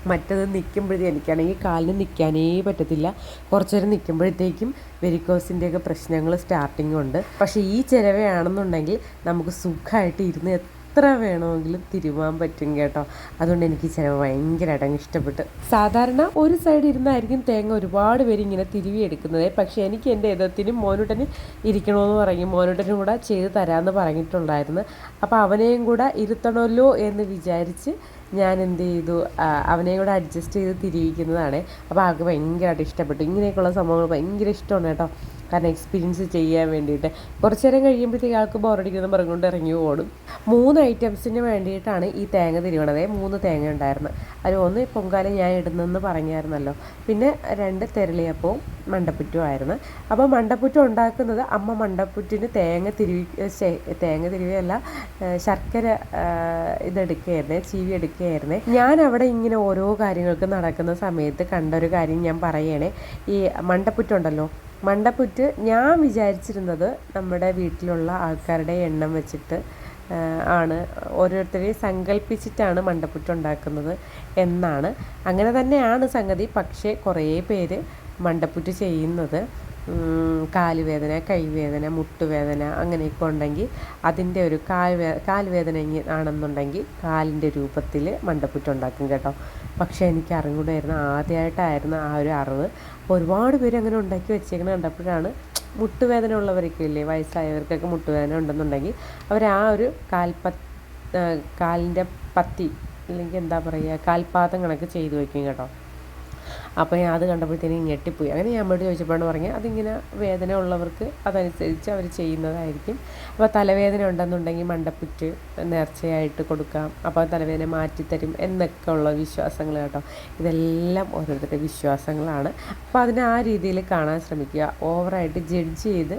മറ്റത് നിൽക്കുമ്പോഴേ എനിക്കാണെങ്കിൽ കാലിന് നിൽക്കാനേ പറ്റത്തില്ല. കുറച്ച് നേരം നിൽക്കുമ്പോഴത്തേക്കും വെരിക്കോസിന്റെയൊക്കെ പ്രശ്നങ്ങൾ സ്റ്റാർട്ടിങ് ഉണ്ട്. പക്ഷേ ഈ ചിലവയാണെന്നുണ്ടെങ്കിൽ നമുക്ക് സുഖമായിട്ട് ഇരുന്ന് എത്ര വേണമെങ്കിലും തിരുവാൻ പറ്റും കേട്ടോ. അതുകൊണ്ട് എനിക്ക് ചിലവ് ഭയങ്കരമായിട്ട് അങ്ങ് ഇഷ്ടപ്പെട്ട്. സാധാരണ ഒരു സൈഡ് ഇരുന്നായിരിക്കും തേങ്ങ ഒരുപാട് പേര് ഇങ്ങനെ തിരുവി എടുക്കുന്നത്. പക്ഷേ എനിക്ക് എന്റെ എതത്തിനും മോനുട്ടനും ഇരിക്കണമെന്ന് പറഞ്ഞു മോനുട്ടനും കൂടെ ചെയ്ത് തരാമെന്ന് പറഞ്ഞിട്ടുണ്ടായിരുന്നു. അപ്പോൾ അവനെയും കൂടെ ഇരുത്തണമല്ലോ എന്ന് വിചാരിച്ച് ഞാൻ എന്ത് ചെയ്തു അവനെ കൂടെ അഡ്ജസ്റ്റ് ചെയ്ത് തിരിയിക്കുന്നതാണ്. അപ്പോൾ ആൾക്ക് ഭയങ്കരമായിട്ട് ഇഷ്ടപ്പെട്ടു. ഇങ്ങനെയൊക്കെയുള്ള സംഭവങ്ങൾ ഭയങ്കര ഇഷ്ടമാണ് കേട്ടോ. കാരണം എക്സ്പീരിയൻസ് ചെയ്യാൻ വേണ്ടിയിട്ട്. കുറച്ച് നേരം കഴിയുമ്പോഴത്തേക്ക് ആൾക്ക് ബോറടിക്കുന്ന പറഞ്ഞുകൊണ്ട് ഇറങ്ങി ഓടും. മൂന്ന് ഐറ്റംസിന് വേണ്ടിയിട്ടാണ് ഈ തേങ്ങ തിരുവണത്. മൂന്ന് തേങ്ങ ഉണ്ടായിരുന്നു. അതിൽ ഒന്ന് പൊങ്കാല ഞാൻ ഇടുന്നെന്ന് പറഞ്ഞായിരുന്നല്ലോ. പിന്നെ രണ്ട് തെരളിയപ്പവും മണ്ടപ്പുറ്റും ആയിരുന്നു. അപ്പോൾ മണ്ടപ്പുറ്റം ഉണ്ടാക്കുന്നത് അമ്മ മണ്ടപ്പുറ്റിന് തേങ്ങ തിരുവി തേങ്ങ തിരുവിയല്ല ശർക്കര ഇതെടുക്കുകയായിരുന്നു. ചീവി എടുക്കുകയായിരുന്നേ ഞാൻ അവിടെ ഇങ്ങനെ ഓരോ കാര്യങ്ങൾക്ക് നടക്കുന്ന സമയത്ത് കണ്ട ഒരു കാര്യം ഞാൻ പറയണേ. ഈ മണ്ടപ്പുറ്റുണ്ടല്ലോ. മണ്ടപ്പുറ്റ് ഞാൻ വിചാരിച്ചിരുന്നത് നമ്മുടെ വീട്ടിലുള്ള ആൾക്കാരുടെ എണ്ണം വെച്ചിട്ട് ആണ്. ഓരോരുത്തരെയും സങ്കല്പിച്ചിട്ടാണ് മണ്ടപ്പുറ്റ് ഉണ്ടാക്കുന്നത് എന്നാണ്. അങ്ങനെ തന്നെയാണ് സംഗതി. പക്ഷേ കുറേ പേര് മണ്ടപ്പുറ്റ് ചെയ്യുന്നത്. കാലുവേദന കൈവേദന മുട്ടുവേദന അങ്ങനെയൊക്കെ ഉണ്ടെങ്കിൽ അതിന്റെ ഒരു കാൽവേ കാൽവേദന ആണെന്നുണ്ടെങ്കിൽ കാലിന്റെ രൂപത്തിൽ മണ്ടപ്പുറ്റ് ഉണ്ടാക്കും കേട്ടോ. പക്ഷേ എനിക്ക് അറിഞ്ഞുകൂടായിരുന്നു ആദ്യമായിട്ടായിരുന്നു ആ ഒരു അറിവ്. അപ്പോൾ ഒരുപാട് പേര് അങ്ങനെ ഉണ്ടാക്കി വെച്ചേക്കണ കണ്ടപ്പോഴാണ് മുട്ടുവേദന ഉള്ളവരൊക്കെ ഇല്ലേ വയസ്സായവർക്കൊക്കെ മുട്ടുവേദന ഉണ്ടെന്നുണ്ടെങ്കിൽ അവർ ആ ഒരു കാൽപ്പ കാലിന്റെ പത്തി അല്ലെങ്കിൽ എന്താ പറയുക കാൽപാദം കണക്ക് ചെയ്തു വയ്ക്കും കേട്ടോ. അപ്പോൾ ഞാൻ അത് കണ്ടപ്പോഴത്തേനും ഞെട്ടിപ്പോയി. അങ്ങനെ ഞാൻ അമ്മയോട് ചോദിച്ചപ്പോഴാണ് പറഞ്ഞത് അതിങ്ങനെ വേദന ഉള്ളവർക്ക് അതനുസരിച്ച് അവർ ചെയ്യുന്നതായിരിക്കും. അപ്പോൾ തലവേദന ഉണ്ടെന്നുണ്ടെങ്കിൽ മണ്ടപ്പുറ്റ് നേർച്ചയായിട്ട് കൊടുക്കാം. അപ്പോൾ തലവേദന മാറ്റിത്തരും എന്നൊക്കെ ഉള്ള വിശ്വാസങ്ങൾ കേട്ടോ. ഇതെല്ലാം ഓരോരുത്തരുടെ വിശ്വാസങ്ങളാണ്. അപ്പോൾ അതിനെ ആ രീതിയിൽ കാണാൻ ശ്രമിക്കുക. ഓവറായിട്ട് ജഡ്ജ് ചെയ്ത്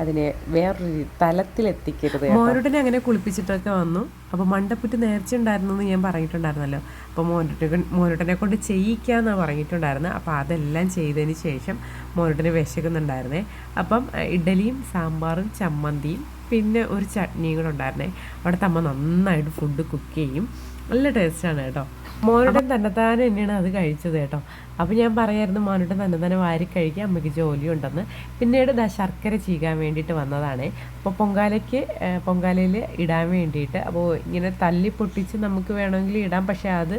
അതിനെ വേറൊരു തലത്തിലെത്തിക്കരുത് മോരുടനെ അങ്ങനെ കുളിപ്പിച്ചിട്ടൊക്കെ വന്നു. അപ്പോൾ മണ്ടപ്പുറ്റ് നേർച്ച ഉണ്ടായിരുന്നു എന്ന് ഞാൻ പറഞ്ഞിട്ടുണ്ടായിരുന്നല്ലോ. അപ്പോൾ മോനുട്ടനെ മോനുട്ടനെ കൊണ്ട് ചെയ്യിക്കാമെന്നാണ് പറഞ്ഞിട്ടുണ്ടായിരുന്നത് അപ്പോൾ അതെല്ലാം ചെയ്തതിന് ശേഷം മോനുട്ടന് വിശക്കുന്നുണ്ടായിരുന്നേ. അപ്പം ഇഡലിയും സാമ്പാറും ചമ്മന്തിയും പിന്നെ ഒരു ചട്നിയും കൂടെ ഉണ്ടായിരുന്നേ. അവിടുത്തെ അമ്മ നന്നായിട്ട് ഫുഡ് കുക്ക് ചെയ്യും. നല്ല ടേസ്റ്റാണ് കേട്ടോ. മോനുടൻ തന്നെത്താനെ തന്നെയാണ് അത് കഴിച്ചത് കേട്ടോ. അപ്പോൾ ഞാൻ പറയായിരുന്നു മോനുടൻ തന്നെത്താനം തന്നെ വാരി കഴിക്കാൻ അമ്മയ്ക്ക് ജോലിയുണ്ടെന്ന്. പിന്നീട് ദാ ശർക്കര ചീകാൻ വേണ്ടിയിട്ട് വന്നതാണ്. അപ്പോൾ പൊങ്കാലയ്ക്ക് പൊങ്കാലയിൽ ഇടാൻ വേണ്ടിയിട്ട് അപ്പോൾ ഇങ്ങനെ തല്ലി പൊട്ടിച്ച് നമുക്ക് വേണമെങ്കിൽ ഇടാം. പക്ഷേ അത്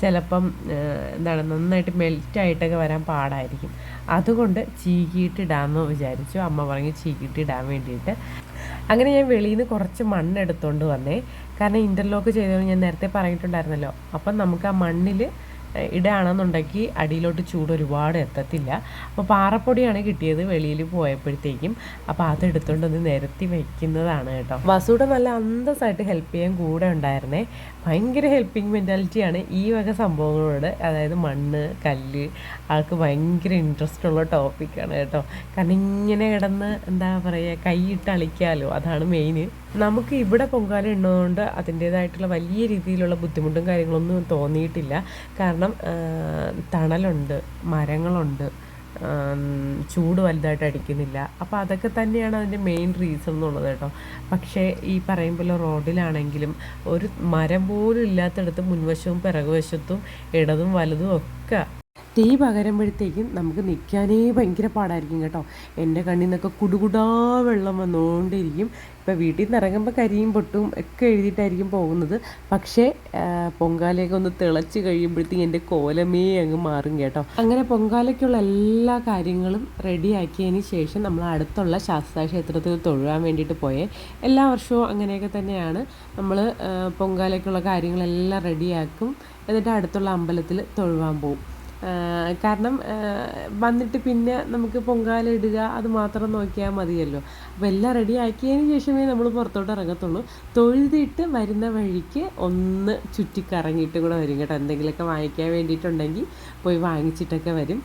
ചിലപ്പം എന്താണ് നന്നായിട്ട് മെൽറ്റായിട്ടൊക്കെ വരാൻ പാടായിരിക്കും. അതുകൊണ്ട് ചീകിയിട്ടിടാമെന്ന് വിചാരിച്ചു. അമ്മ പറഞ്ഞ് ചീകിയിട്ട് ഇടാൻ വേണ്ടിയിട്ട്. അങ്ങനെ ഞാൻ വെളിയിൽ നിന്ന് കുറച്ച് മണ്ണ് എടുത്തുകൊണ്ട് വന്നേ. കാരണം ഇന്റർലോക്ക് ചെയ്തത് ഞാൻ നേരത്തെ പറഞ്ഞിട്ടുണ്ടായിരുന്നല്ലോ. അപ്പം നമുക്ക് ആ മണ്ണിൽ ഇടുകയാണെന്നുണ്ടെങ്കിൽ അടിയിലോട്ട് ചൂട് ഒരുപാട് എത്തത്തില്ല. അപ്പോൾ പാറപ്പൊടിയാണ് കിട്ടിയത് വെളിയിൽ പോയപ്പോഴത്തേക്കും. അപ്പോൾ അതെടുത്തുകൊണ്ട് ഒന്ന് നിരത്തി വയ്ക്കുന്നതാണ് കേട്ടോ. വസൂടെ നല്ല അന്തസ്സായിട്ട് ഹെൽപ്പ് ചെയ്യാൻ കൂടെ ഉണ്ടായിരുന്നേ. ഭയങ്കര ഹെൽപ്പിംഗ് മെന്റാലിറ്റിയാണ് ഈ വക സംഭവങ്ങളോട്. അതായത് മണ്ണ് കല്ല് ആൾക്ക് ഭയങ്കര ഇൻട്രസ്റ്റ് ഉള്ള ടോപ്പിക്കാണ് കേട്ടോ. കാരണം ഇങ്ങനെ കിടന്ന് എന്താ പറയുക കൈയിട്ട് അളിക്കാലോ അതാണ് മെയിന് നമുക്ക് ഇവിടെ പൊങ്കാല ഉള്ളതുകൊണ്ട് അതിന്റേതായിട്ടുള്ള വലിയ രീതിയിലുള്ള ബുദ്ധിമുട്ടും കാര്യങ്ങളൊന്നും തോന്നിയിട്ടില്ല. കാരണം തണലുണ്ട് മരങ്ങളുണ്ട് ചൂട് വലുതായിട്ട് അടിക്കുന്നില്ല. അപ്പോൾ അതൊക്കെ തന്നെയാണ് അതിന്റെ മെയിൻ റീസൺ എന്നുള്ളത് കേട്ടോ. പക്ഷേ ഈ പറയും പോലെ റോഡിലാണെങ്കിലും ഒരു മരം പോലും ഇല്ലാത്തടത്ത് മുൻവശവും പിറകുവശത്തും ഇടതും വലതും ഒക്കെ തീ പകരുമ്പോഴത്തേക്കും നമുക്ക് നിൽക്കാനേ ഭയങ്കര പാടായിരിക്കും കേട്ടോ. എന്റെ കണ്ണിൽ നിന്നൊക്കെ കുടുകുടാ വെള്ളം വന്നുകൊണ്ടിരിക്കും. ഇപ്പോൾ വീട്ടിൽ നിന്ന് ഇറങ്ങുമ്പോൾ കരിയും പൊട്ടും ഒക്കെ എഴുതിയിട്ടായിരിക്കും പോകുന്നത്. പക്ഷേ പൊങ്കാലയൊക്കെ ഒന്ന് തിളച്ച് കഴിയുമ്പോഴത്തേക്കും എന്റെ കോലമേ അങ്ങ് മാറും കേട്ടോ. അങ്ങനെ പൊങ്കാലയ്ക്കുള്ള എല്ലാ കാര്യങ്ങളും റെഡിയാക്കിയതിന് ശേഷം നമ്മൾ അടുത്തുള്ള ശാസ്താ ക്ഷേത്രത്തിൽ തൊഴുവാൻ വേണ്ടിയിട്ട് പോയേ. എല്ലാ വർഷവും അങ്ങനെയൊക്കെ തന്നെയാണ്. നമ്മൾ പൊങ്കാലയ്ക്കുള്ള കാര്യങ്ങളെല്ലാം റെഡിയാക്കും. എന്നിട്ട് അടുത്തുള്ള അമ്പലത്തിൽ തൊഴുവാൻ പോകും കാരണം വന്നിട്ട് പിന്നെ നമുക്ക് പൊങ്കാല ഇടുക അത് മാത്രം നോക്കിയാൽ മതിയല്ലോ. അപ്പോൾ എല്ലാം റെഡി ആക്കിയതിന് ശേഷമേ നമ്മൾ പുറത്തോട്ട് ഇറങ്ങത്തുള്ളൂ. തൊഴുതിട്ട് വരുന്ന വഴിക്ക് ഒന്ന് ചുറ്റിക്കറങ്ങിയിട്ട് കൂടെ വരും കേട്ടോ. എന്തെങ്കിലുമൊക്കെ വാങ്ങിക്കാൻ വേണ്ടിയിട്ടുണ്ടെങ്കിൽ പോയി വാങ്ങിച്ചിട്ടൊക്കെ വരും.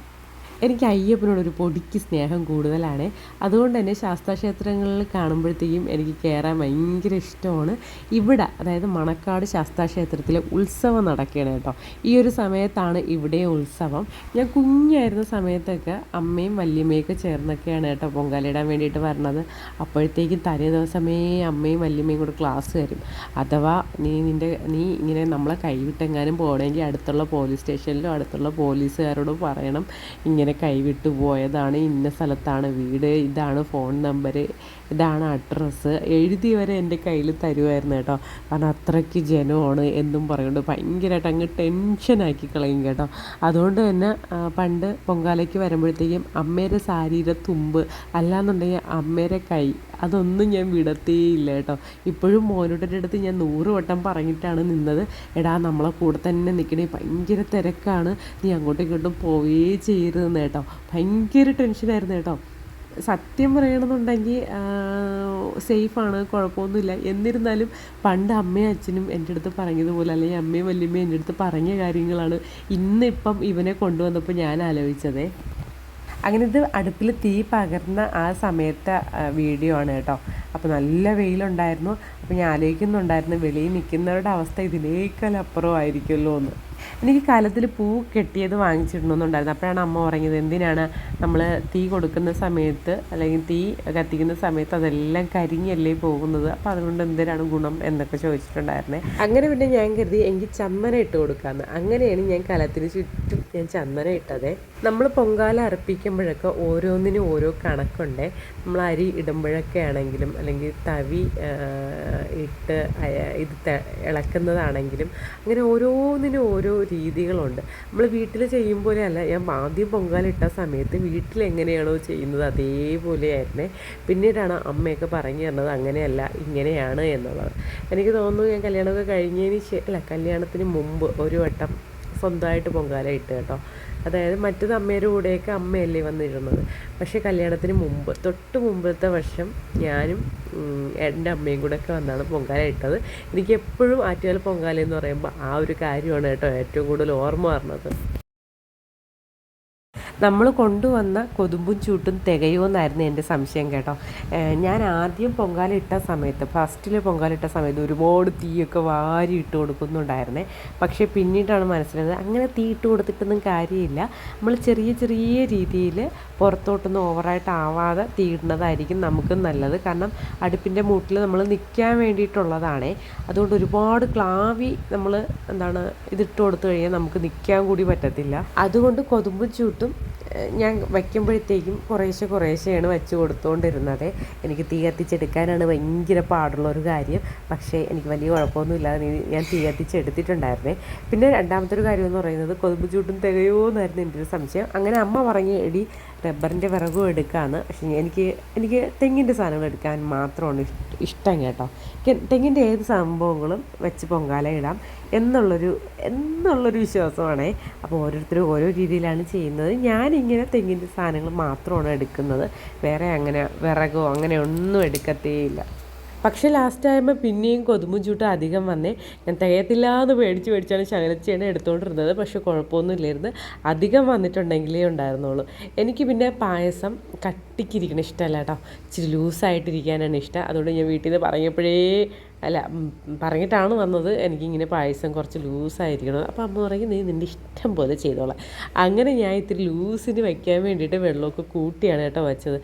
എനിക്ക് അയ്യപ്പനോട് ഒരു പൊടിക്ക് സ്നേഹം കൂടുതലാണ്. അതുകൊണ്ട് തന്നെ ശാസ്താക്ഷേത്രങ്ങളിൽ കാണുമ്പോഴത്തേക്കും എനിക്ക് കയറാൻ ഭയങ്കര ഇഷ്ടമാണ്. ഇവിടെ അതായത് മണക്കാട് ശാസ്താക്ഷേത്രത്തിലെ ഉത്സവം നടക്കുകയാണ് കേട്ടോ. ഈ ഒരു സമയത്താണ് ഇവിടെ ഉത്സവം. ഞാൻ കുഞ്ഞായിരുന്ന സമയത്തൊക്കെ അമ്മയും വല്യമ്മയൊക്കെ ചേർന്നൊക്കെയാണ് കേട്ടോ പൊങ്കാലയിടാൻ വേണ്ടിയിട്ട് വരണത്. അപ്പോഴത്തേക്കും തലേ ദിവസമേ അമ്മയും വല്യമ്മയും കൂടെ ക്ലാസ് തരും അഥവാ നീ നിന്റെ നീ ഇങ്ങനെ നമ്മളെ കൈവിട്ടെങ്ങാനും പോകണമെങ്കിൽ അടുത്തുള്ള പോലീസ് സ്റ്റേഷനിലോ അടുത്തുള്ള പോലീസുകാരോട് പറയണം. ഇങ്ങനെ കൈവിട്ട് പോയതാണ്. ഇന്ന സ്ഥലത്താണ് വീട്. ഇതാണ് ഫോൺ നമ്പർ ഇതാണ് അഡ്രസ്സ് എഴുതിയവരെ എന്റെ കയ്യിൽ തരുമായിരുന്നു കേട്ടോ. കാരണം അത്രയ്ക്ക് ജനമാണ് എന്നും പറയുന്നുണ്ട്. ഭയങ്കരമായിട്ട് അങ്ങ് ടെൻഷനാക്കി കളയും കേട്ടോ. അതുകൊണ്ട് തന്നെ പണ്ട് പൊങ്കാലയ്ക്ക് വരുമ്പോഴത്തേക്കും അമ്മേരെ സാരിയുടെ തുമ്പ് അല്ലാന്നുണ്ടെങ്കിൽ അമ്മേരെ കൈ അതൊന്നും ഞാൻ വിടത്തേയില്ല കേട്ടോ. ഇപ്പോഴും മോനോട്ടിന്റെ അടുത്ത് ഞാൻ നൂറ് വട്ടം പറഞ്ഞിട്ടാണ് നിന്നത്. എടാ നമ്മളെ കൂടെ തന്നെ നിൽക്കണേ. ഭയങ്കര തിരക്കാണ്. നീ അങ്ങോട്ടും ഇങ്ങോട്ടും പോവേ ചെയ്യരുതെന്ന് കേട്ടോ. ഭയങ്കര ടെൻഷനായിരുന്നു കേട്ടോ. സത്യം പറയണമെന്നുണ്ടെങ്കിൽ സേഫാണ് കുഴപ്പമൊന്നുമില്ല. എന്നിരുന്നാലും പണ്ട് അമ്മയും അച്ഛനും എന്റെ അടുത്ത് പറഞ്ഞതുപോലെ അല്ലെങ്കിൽ അമ്മയും വല്യമ്മയും എന്റെ അടുത്ത് പറഞ്ഞ കാര്യങ്ങളാണ് ഇന്നിപ്പം ഇവനെ കൊണ്ടുവന്നപ്പോൾ ഞാൻ ആലോചിച്ചതേ. അങ്ങനെ ഇത് അടുപ്പിൽ തീ പകർന്ന ആ സമയത്തെ വീഡിയോ ആണ് കേട്ടോ. അപ്പോൾ നല്ല വെയിലുണ്ടായിരുന്നു. അപ്പോൾ ഞാൻ ആലോചിക്കുന്നുണ്ടായിരുന്നു വെളിയിൽ നിൽക്കുന്നവരുടെ അവസ്ഥ ഇതിനേക്കാൾ അപ്പുറമായിരിക്കുമല്ലോ എന്ന്. എനിക്ക് കാലത്തിൽ പൂ കെട്ടിയത് വാങ്ങിച്ചിടണമെന്നുണ്ടായിരുന്നു. അപ്പോഴാണ് അമ്മ പറഞ്ഞത് എന്തിനാണ് നമ്മൾ തീ കൊടുക്കുന്ന സമയത്ത് അല്ലെങ്കിൽ തീ കത്തിക്കുന്ന സമയത്ത് അതെല്ലാം കരിഞ്ഞല്ലേ പോകുന്നത്? അപ്പോൾ അതുകൊണ്ട് എന്തിനാണ് ഗുണം? എന്നൊക്കെ ചോദിച്ചിട്ടുണ്ടായിരുന്നേ. അങ്ങനെ പിന്നെ ഞാൻ കരുതി എനിക്ക് ചമ്മന ഇട്ട് കൊടുക്കാമെന്ന് അങ്ങനെയാണ് ഞാൻ കലത്തിന് ചുറ്റും ഞാൻ ചമ്മന ഇട്ടതേ. നമ്മൾ പൊങ്കാല അർപ്പിക്കുമ്പോഴൊക്കെ ഓരോന്നിനും ഓരോ കണക്കുണ്ട്. നമ്മൾ അരി ഇടുമ്പോഴൊക്കെ ആണെങ്കിലും അല്ലെങ്കിൽ തവി ഇട്ട് ഇത് ഇളക്കുന്നതാണെങ്കിലും അങ്ങനെ ഓരോന്നിനും ഓരോ രീതികളുണ്ട്. നമ്മൾ വീട്ടിൽ ചെയ്യും പോലെയല്ല ഞാൻ ആദ്യം പൊങ്കാലിട്ട സമയത്ത് വീട്ടിൽ എങ്ങനെയാണോ ചെയ്യുന്നത് അതേപോലെയായിരുന്നേ പിന്നീടാണ് അമ്മയൊക്കെ പറഞ്ഞു തന്നത് അങ്ങനെയല്ല ഇങ്ങനെയാണ് എന്നുള്ളത്. എനിക്ക് തോന്നുന്നു ഞാൻ കല്യാണമൊക്കെ കഴിഞ്ഞതിന് ശേ അല്ല കല്യാണത്തിന് മുമ്പ് ഒരു വട്ടം സ്വന്തമായിട്ട് പൊങ്കാല ഇട്ട് കേട്ടോ. അതായത് മറ്റു അമ്മയുടെ കൂടെയൊക്കെ അമ്മയല്ലേ വന്നിരുന്നത്. പക്ഷേ കല്യാണത്തിന് മുമ്പ് തൊട്ട് മുമ്പത്തെ വർഷം ഞാനും എന്റെ അമ്മയും കൂടെ ഒക്കെ വന്നാണ് പൊങ്കാല ഇട്ടത്. എനിക്ക് എപ്പോഴും ആറ്റുകാൽ പൊങ്കാല എന്ന് പറയുമ്പോൾ ആ ഒരു കാര്യമാണ് കേട്ടോ ഏറ്റവും കൂടുതൽ ഓർമ്മ വരുന്നത്. നമ്മൾ കൊണ്ടുവന്ന കൊതുമ്പും ചൂട്ടും തികയുമെന്നായിരുന്നു എന്റെ സംശയം കേട്ടോ. ഞാൻ ആദ്യം പൊങ്കാല ഇട്ട സമയത്ത് ഫസ്റ്റിൽ പൊങ്കാല ഇട്ട സമയത്ത് ഒരുപാട് തീയൊക്കെ വാരി ഇട്ട് കൊടുക്കുന്നുണ്ടായിരുന്നേ. പക്ഷേ പിന്നീടാണ് മനസ്സിലായത് അങ്ങനെ തീ ഇട്ട് കൊടുത്തിട്ടൊന്നും കാര്യമില്ല. നമ്മൾ ചെറിയ ചെറിയ രീതിയിൽ പുറത്തോട്ടൊന്നും ഓവറായിട്ട് ആവാതെ തീയിടുന്നതായിരിക്കും നമുക്ക് നല്ലത്. കാരണം അടുപ്പിന്റെ മൂട്ടിൽ നമ്മൾ നിൽക്കാൻ വേണ്ടിയിട്ടുള്ളതാണേ. അതുകൊണ്ട് ഒരുപാട് ക്ലാവി നമ്മൾ എന്താണ് ഇതിട്ട് കൊടുത്തു കഴിഞ്ഞാൽ നമുക്ക് നിൽക്കാൻ കൂടി പറ്റത്തില്ല. അതുകൊണ്ട് കൊതുമ്പും ചൂട്ടും ഞാൻ വയ്ക്കുമ്പോഴത്തേക്കും കുറേശ്ശെ കുറേശ്ശെയാണ് വെച്ച് കൊടുത്തുകൊണ്ടിരുന്നത് എനിക്ക് തീ കത്തിച്ചെടുക്കാനാണ് ഭയങ്കര പാടുള്ളൊരു കാര്യം. പക്ഷേ എനിക്ക് വലിയ കുഴപ്പമൊന്നുമില്ലാതെ ഞാൻ തീ കത്തിച്ചെടുത്തിട്ടുണ്ടായിരുന്നേ. പിന്നെ രണ്ടാമത്തെ ഒരു കാര്യം എന്ന് പറയുന്നത് കൊതുമ്പ് ചൂട്ടും തികയോ എന്നായിരുന്നു എന്റെ ഒരു സംശയം. അങ്ങനെ അമ്മ പറഞ്ഞു എടി റബ്ബറിന്റെ വിറകും എടുക്കാമെന്ന് പക്ഷേ എനിക്ക് എനിക്ക് തെങ്ങിന്റെ സാധനങ്ങൾ എടുക്കാൻ മാത്രമാണ് ഇഷ്ടം കേട്ടോ. തെങ്ങിന്റെ ഏത് സംഭവങ്ങളും വെച്ച് പൊങ്കാല ഇടാം. എന്നുള്ളൊരു എന്നുള്ളൊരു വിശ്വാസമാണേ. അപ്പോൾ ഓരോരുത്തരും ഓരോ രീതിയിലാണ് ചെയ്യുന്നത്. ഞാനിങ്ങനെ തെങ്ങിന്റെ സാധനങ്ങൾ മാത്രമാണ് എടുക്കുന്നത്. വേറെ അങ്ങനെ വിറകോ അങ്ങനെ ഒന്നും എടുക്കത്തേയില്ല പക്ഷേ ലാസ്റ്റ് ആയപ്പോൾ പിന്നെയും കൊതുമ്പും ചൂട്ടും അധികം വന്നേ. ഞാൻ തികയത്തില്ലാന്ന് പേടിച്ച് പേടിച്ചാണ് ശകലച്ചേനെ എടുത്തുകൊണ്ടിരുന്നത് പക്ഷേ കുഴപ്പമൊന്നുമില്ലായിരുന്നു. അധികം വന്നിട്ടുണ്ടെങ്കിലേ ഉണ്ടായിരുന്നുള്ളൂ. എനിക്ക് പിന്നെ പായസം കട്ടിക്കിരിക്കണം ഇഷ്ടമല്ല കേട്ടോ. ഇച്ചിരി ലൂസായിട്ടിരിക്കാനാണ് ഇഷ്ടം. അതുകൊണ്ട് ഞാൻ വീട്ടിൽ നിന്ന് പറഞ്ഞപ്പോഴേ അല്ല പറഞ്ഞിട്ടാണ് വന്നത്. എനിക്കിങ്ങനെ പായസം കുറച്ച് ലൂസായിരിക്കണം. അപ്പോൾ അമ്മ പറയും നീ നിന്റെ ഇഷ്ടം പോലെ ചെയ്തോളാം. അങ്ങനെ ഞാൻ ഇത്തിരി ലൂസിന് വയ്ക്കാൻ വേണ്ടിയിട്ട് വെള്ളമൊക്കെ കൂട്ടിയാണ് കേട്ടോ വെച്ചത്.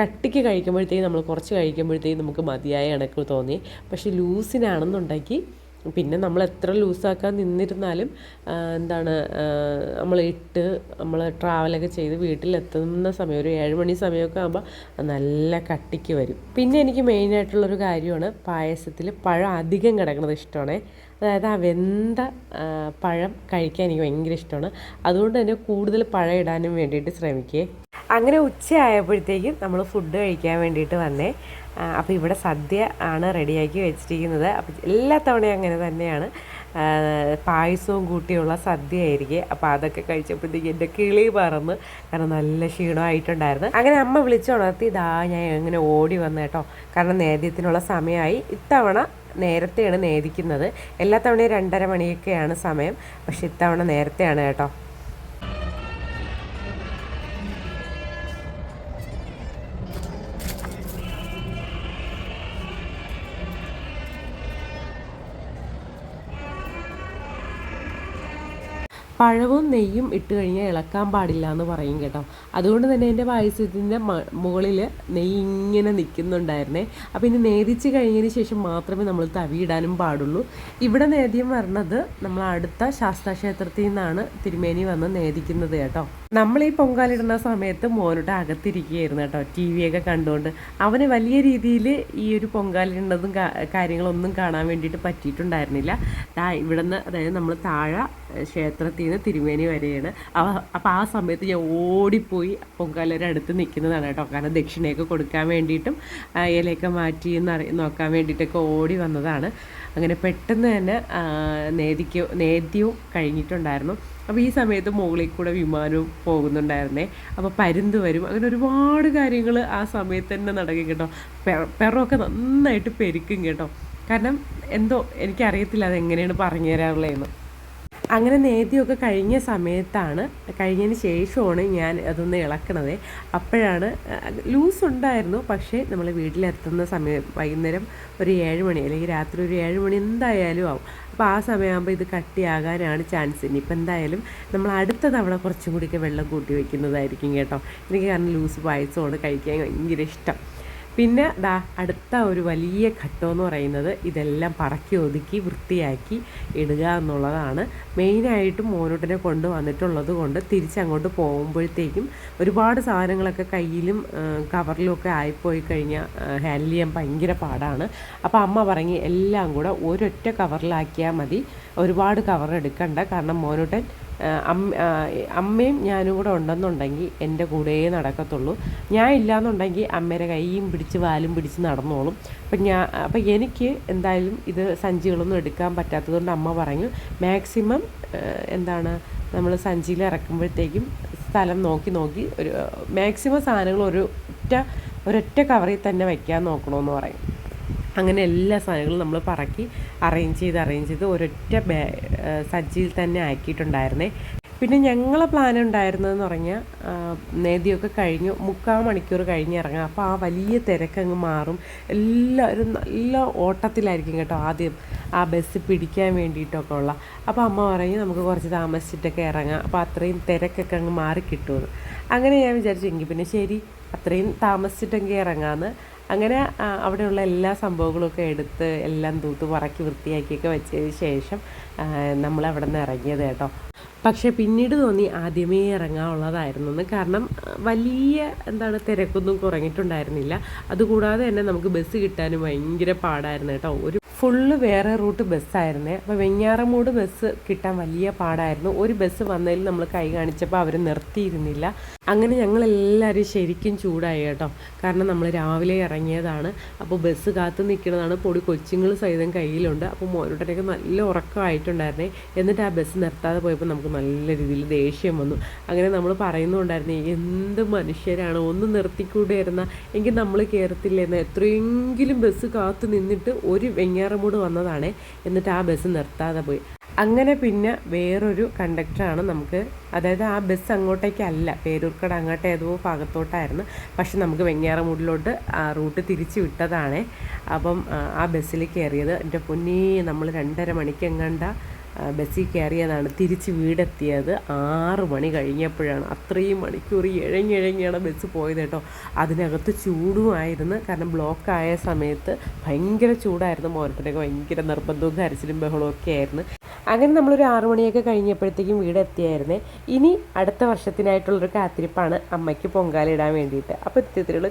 കട്ടിക്ക് കഴിക്കുമ്പോഴത്തേക്കും നമ്മൾ കുറച്ച് കഴിക്കുമ്പോഴത്തേക്കും നമുക്ക് മതിയായ കണക്ക് തോന്നി. പക്ഷേ ലൂസിനാണെന്നുണ്ടെങ്കിൽ പിന്നെ നമ്മൾ എത്ര ലൂസാക്കാൻ നിന്നിരുന്നാലും എന്താണ് നമ്മൾ ഇട്ട് നമ്മൾ ട്രാവലൊക്കെ ചെയ്ത് വീട്ടിലെത്തുന്ന സമയം ഒരു ഏഴ് മണി സമയമൊക്കെ ആകുമ്പോൾ നല്ല കട്ടിക്ക് വരും. പിന്നെ എനിക്ക് മെയിനായിട്ടുള്ളൊരു കാര്യമാണ് പായസത്തിൽ പഴം അധികം കിടക്കുന്നത് ഇഷ്ടമാണ്. അതായത് ആ വെന്ത പഴം കഴിക്കാൻ എനിക്ക് ഭയങ്കര ഇഷ്ടമാണ്. അതുകൊണ്ട് തന്നെ കൂടുതൽ പഴം ഇടാനും വേണ്ടിയിട്ട് ശ്രമിക്കേ. അങ്ങനെ ഉച്ചയായപ്പോഴത്തേക്കും നമ്മൾ ഫുഡ് കഴിക്കാൻ വേണ്ടിയിട്ട് വന്നേ. അപ്പോൾ ഇവിടെ സദ്യ ആണ് റെഡിയാക്കി വെച്ചിരിക്കുന്നത്. അപ്പോൾ എല്ലാ തവണയും അങ്ങനെ തന്നെയാണ്. പായസവും കൂട്ടിയുള്ള സദ്യ ആയിരിക്കും അപ്പോൾ അതൊക്കെ കഴിച്ചപ്പോഴത്തേക്ക് എന്റെ കിളി പറന്ന് കാരണം നല്ല ക്ഷീണമായിട്ടുണ്ടായിരുന്നു. അങ്ങനെ അമ്മ വിളിച്ചുണർത്തി ഇതാ ഞാൻ ഇങ്ങനെ ഓടി വന്നു കേട്ടോ. കാരണം നേദ്യത്തിനുള്ള സമയമായി. ഇത്തവണ നേരത്തെയാണ് നേദിക്കുന്നത്. എല്ലാ തവണയും രണ്ടര മണിയൊക്കെയാണ് സമയം. പക്ഷെ ഇത്തവണ നേരത്തെയാണ് കേട്ടോ. പഴവും നെയ്യും ഇട്ട് കഴിഞ്ഞാൽ ഇളക്കാൻ പാടില്ല എന്ന് പറയും കേട്ടോ. അതുകൊണ്ട് തന്നെ എന്റെ പായസത്തിന്റെ മുകളിൽ നെയ്യ് ഇങ്ങനെ നിൽക്കുന്നുണ്ടായിരുന്നേ. അപ്പോൾ ഇനി നേദിച്ച് കഴിഞ്ഞതിന് ശേഷം മാത്രമേ നമ്മൾ തവിയിടാനും പാടുള്ളൂ. ഇവിടെ നേദ്യം വരണത് നമ്മൾ അടുത്ത ശാസ്താക്ഷേത്രത്തിൽ നിന്നാണ് തിരുമേനി വന്ന് നേദിക്കുന്നത് കേട്ടോ. നമ്മൾ ഈ പൊങ്കാലിടുന്ന സമയത്ത് മോനോട്ട് അകത്തിരിക്കുകയായിരുന്നു കേട്ടോ ടി വിയൊക്കെ കണ്ടുകൊണ്ട്. അവന് വലിയ രീതിയിൽ ഈ ഒരു പൊങ്കാലിടുന്നതും കാര്യങ്ങളൊന്നും കാണാൻ വേണ്ടിയിട്ട് പറ്റിയിട്ടുണ്ടായിരുന്നില്ല. ഇവിടുന്ന് അതായത് നമ്മൾ താഴെ ക്ഷേത്രത്തിൽ നിന്ന് തിരുമേനി വരെയാണ്. അപ്പോൾ ആ സമയത്ത് ഞാൻ ഓടിപ്പോയി പൊങ്കാലയുടെ അടുത്ത് നിൽക്കുന്നതാണ് കേട്ടോ. കാരണം ദക്ഷിണയൊക്കെ കൊടുക്കാൻ വേണ്ടിയിട്ടും ഇലയൊക്കെ മാറ്റി നോക്കാൻ വേണ്ടിയിട്ടൊക്കെ ഓടി വന്നതാണ്. അങ്ങനെ പെട്ടെന്ന് തന്നെ നേദിക്ക് നേദ്യവും കഴിഞ്ഞിട്ടുണ്ടായിരുന്നു. അപ്പോൾ ഈ സമയത്ത് മുകളിൽ കൂടെ വിമാനവും പോകുന്നുണ്ടായിരുന്നേ. അപ്പോൾ പരുന്ത് വരും. അങ്ങനെ ഒരുപാട് കാര്യങ്ങൾ ആ സമയത്ത് തന്നെ നടക്കും കേട്ടോ. പെറൊക്കെ നന്നായിട്ട് പെരുക്കും കേട്ടോ. കാരണം എന്തോ എനിക്കറിയത്തില്ല അതെങ്ങനെയാണ് പറഞ്ഞു തരാറുള്ളതെന്ന്. അങ്ങനെ നേദ്യമൊക്കെ കഴിഞ്ഞ സമയത്താണ് കഴിഞ്ഞതിന് ശേഷമാണ് ഞാൻ അതൊന്ന് ഇളക്കണത്. അപ്പോഴാണ് ലൂസ് ഉണ്ടായിരുന്നു പക്ഷേ നമ്മൾ വീട്ടിലെത്തുന്ന സമയം വൈകുന്നേരം ഒരു ഏഴ് മണി അല്ലെങ്കിൽ രാത്രി ഒരു ഏഴ് മണി എന്തായാലും ആവും. അപ്പോൾ ആ സമയമാകുമ്പോൾ ഇത് കട്ടിയാകാനാണ് ചാൻസ്. ഇനിയിപ്പോൾ എന്തായാലും നമ്മൾ അടുത്ത തവണ കുറച്ചും കൂടിയൊക്കെ വെള്ളം കൂട്ടി വയ്ക്കുന്നതായിരിക്കും കേട്ടോ. എനിക്ക് കാരണം ലൂസ് പായസമാണ് കഴിക്കാൻ ഭയങ്കര ഇഷ്ടം. പിന്നെ ദാ അടുത്ത ഒരു വലിയ ഘട്ടമെന്ന് പറയുന്നത് ഇതെല്ലാം പറക്കി ഒതുക്കി വൃത്തിയാക്കി ഇടുക എന്നുള്ളതാണ്. മെയിനായിട്ടും മോനോട്ടിനെ കൊണ്ട് വന്നിട്ടുള്ളത് കൊണ്ട് തിരിച്ചങ്ങോട്ട് പോകുമ്പോഴത്തേക്കും ഒരുപാട് സാധനങ്ങളൊക്കെ കയ്യിലും കവറിലും ഒക്കെ ആയിപ്പോയി കഴിഞ്ഞാൽ ഹാൻഡിൽ ചെയ്യാൻ ഭയങ്കര പാടാണ്. അപ്പോൾ അമ്മ പറഞ്ഞ് എല്ലാം കൂടെ ഒരൊറ്റ കവറിലാക്കിയാൽ മതി. ഒരുപാട് കവർ എടുക്കണ്ട. കാരണം മോനോട്ടൻ അമ്മയും ഞാനും കൂടെ ഉണ്ടെന്നുണ്ടെങ്കിൽ എന്റെ കൂടെയേ നടക്കത്തുള്ളൂ. ഞാൻ ഇല്ലാന്നുണ്ടെങ്കിൽ അമ്മയുടെ കൈയും പിടിച്ച് വാലും പിടിച്ച് നടന്നോളും. അപ്പം ഞാൻ അപ്പം എനിക്ക് എന്തായാലും ഇത് സഞ്ചികളൊന്നും എടുക്കാൻ പറ്റാത്തതുകൊണ്ട് അമ്മ പറഞ്ഞു മാക്സിമം എന്താണ് നമ്മൾ സഞ്ചിയിൽ ഇറക്കുമ്പോഴത്തേക്കും സ്ഥലം നോക്കി നോക്കി ഒരു മാക്സിമം സാധനങ്ങൾ ഒരു ഒറ്റ ഒരൊറ്റ കവറിൽ തന്നെ വയ്ക്കാൻ നോക്കണമെന്ന് പറയും. അങ്ങനെ എല്ലാ സാധനങ്ങളും നമ്മൾ പറക്കി അറേഞ്ച് ചെയ്ത് അറേഞ്ച് ചെയ്ത് ഒരൊറ്റ ബാ സജ്ജിയിൽ തന്നെ ആക്കിയിട്ടുണ്ടായിരുന്നേ. പിന്നെ ഞങ്ങളെ പ്ലാൻ ഉണ്ടായിരുന്നതെന്ന് പറഞ്ഞാൽ നേതിയൊക്കെ കഴിഞ്ഞു. മുക്കാൽ മണിക്കൂർ കഴിഞ്ഞ് ഇറങ്ങാം. അപ്പോൾ ആ വലിയ തിരക്കങ്ങ് മാറും. എല്ലാവരും നല്ല ഓട്ടത്തിലായിരിക്കും കേട്ടോ ആദ്യം ആ ബസ് പിടിക്കാൻ വേണ്ടിയിട്ടൊക്കെ ഉള്ള. അപ്പോൾ അമ്മ പറഞ്ഞ് നമുക്ക് കുറച്ച് താമസിച്ചിട്ടൊക്കെ ഇറങ്ങാം. അപ്പോൾ അത്രയും തിരക്കൊക്കെ അങ്ങ് മാറി കിട്ടുമെന്ന് അങ്ങനെ ഞാൻ വിചാരിച്ചു എങ്കിൽ പിന്നെ ശരി അത്രയും താമസിച്ചിട്ടെങ്കിൽ ഇറങ്ങാമെന്ന് അങ്ങനെ അവിടെയുള്ള എല്ലാ സംഭവങ്ങളൊക്കെ എടുത്ത് എല്ലാം തൂത്ത് പറക്കി വൃത്തിയാക്കിയൊക്കെ വെച്ചതിന് ശേഷം നമ്മൾ അവിടെ നിന്ന് ഇറങ്ങിയത് കേട്ടോ. പക്ഷേ പിന്നീട് തോന്നി ആദ്യമേ ഇറങ്ങാനുള്ളതായിരുന്നു എന്ന് കാരണം വലിയ എന്താണ് തിരക്കൊന്നും കുറഞ്ഞിട്ടുണ്ടായിരുന്നില്ല. അതുകൂടാതെ തന്നെ നമുക്ക് ബസ് കിട്ടാനും ഭയങ്കര പാടായിരുന്നു കേട്ടോ. ഒരു ഫുള്ള് വേറെ റൂട്ട് ബസ്സായിരുന്നേ. അപ്പോൾ വെഞ്ഞാറമൂട് ബസ് കിട്ടാൻ വലിയ പാടായിരുന്നു. ഒരു ബസ് വന്നതിൽ നമ്മൾ കൈ കാണിച്ചപ്പോൾ അവർ നിർത്തിയിരുന്നില്ല. അങ്ങനെ ഞങ്ങളെല്ലാവരും ശരിക്കും ചൂടായി കേട്ടോ. കാരണം നമ്മൾ രാവിലെ ഇറങ്ങിയതാണ്. അപ്പോൾ ബസ് കാത്തു നിൽക്കുന്നതാണ്. പൊടി കൊച്ചുങ്ങൾ സഹിതം കയ്യിലുണ്ട്. അപ്പോൾ മോനോട്ടനൊക്കെ നല്ല ഉറക്കമായിട്ടുണ്ടായിരുന്നേ എന്നിട്ട് ആ ബസ് നിർത്താതെ പോയപ്പോൾ നമുക്ക് നല്ല രീതിയിൽ ദേഷ്യം വന്നു. അങ്ങനെ നമ്മൾ പറയുന്നുണ്ടായിരുന്നേ എന്ത് മനുഷ്യരാണ്? ഒന്ന് നിർത്തിക്കൂടെയിരുന്ന എങ്കിൽ നമ്മൾ കയറത്തില്ലെന്ന് എത്രയെങ്കിലും ബസ് കാത്തു നിന്നിട്ട് ഒരു വെങ്ങാറമൂട് വന്നതാണ്. എന്നിട്ട് ആ ബസ് നിർത്താതെ പോയി. അങ്ങനെ പിന്നെ വേറൊരു കണ്ടക്ടറാണ് നമുക്ക് അതായത് ആ ബസ് അങ്ങോട്ടേക്കല്ല പേരൂർക്കട അങ്ങോട്ട് ഏതോ ഭാഗത്തോട്ടായിരുന്നു. പക്ഷെ നമുക്ക് വെങ്ങാറമൂടിലോട്ട് ആ റൂട്ട് തിരിച്ചു വിട്ടതാണേ. അപ്പം ആ, ബസ്സിൽ കയറിയത് എന്റെ പൊന്നേ നമ്മൾ രണ്ടര മണിക്കെങ്ങാണ്ട ബസ്സിൽ കയറിയതാണ്. തിരിച്ച് വീടെത്തിയത് ആറ് മണി കഴിഞ്ഞപ്പോഴാണ്. അത്രയും മണിക്കൂർ ഇഴഞ്ഞിഴങ്ങിയാണ് ബസ് പോയത് കേട്ടോ. അതിനകത്ത് ചൂടുമായിരുന്നു കാരണം ബ്ലോക്കായ സമയത്ത് ഭയങ്കര ചൂടായിരുന്നു. മോനത്തിനൊക്കെ ഭയങ്കര നിർബന്ധവും കരച്ചിലും ബഹളവും ഒക്കെ ആയിരുന്നു. അങ്ങനെ നമ്മളൊരു ആറു മണിയൊക്കെ കഴിഞ്ഞപ്പോഴത്തേക്കും വീടെത്തിയായിരുന്നേ. ഇനി അടുത്ത വർഷത്തിനായിട്ടുള്ളൊരു കാത്തിരിപ്പാണ് അമ്മയ്ക്ക് പൊങ്കാലിടാൻ വേണ്ടിയിട്ട്. അപ്പോൾ ഇത്തരത്തിലുള്ള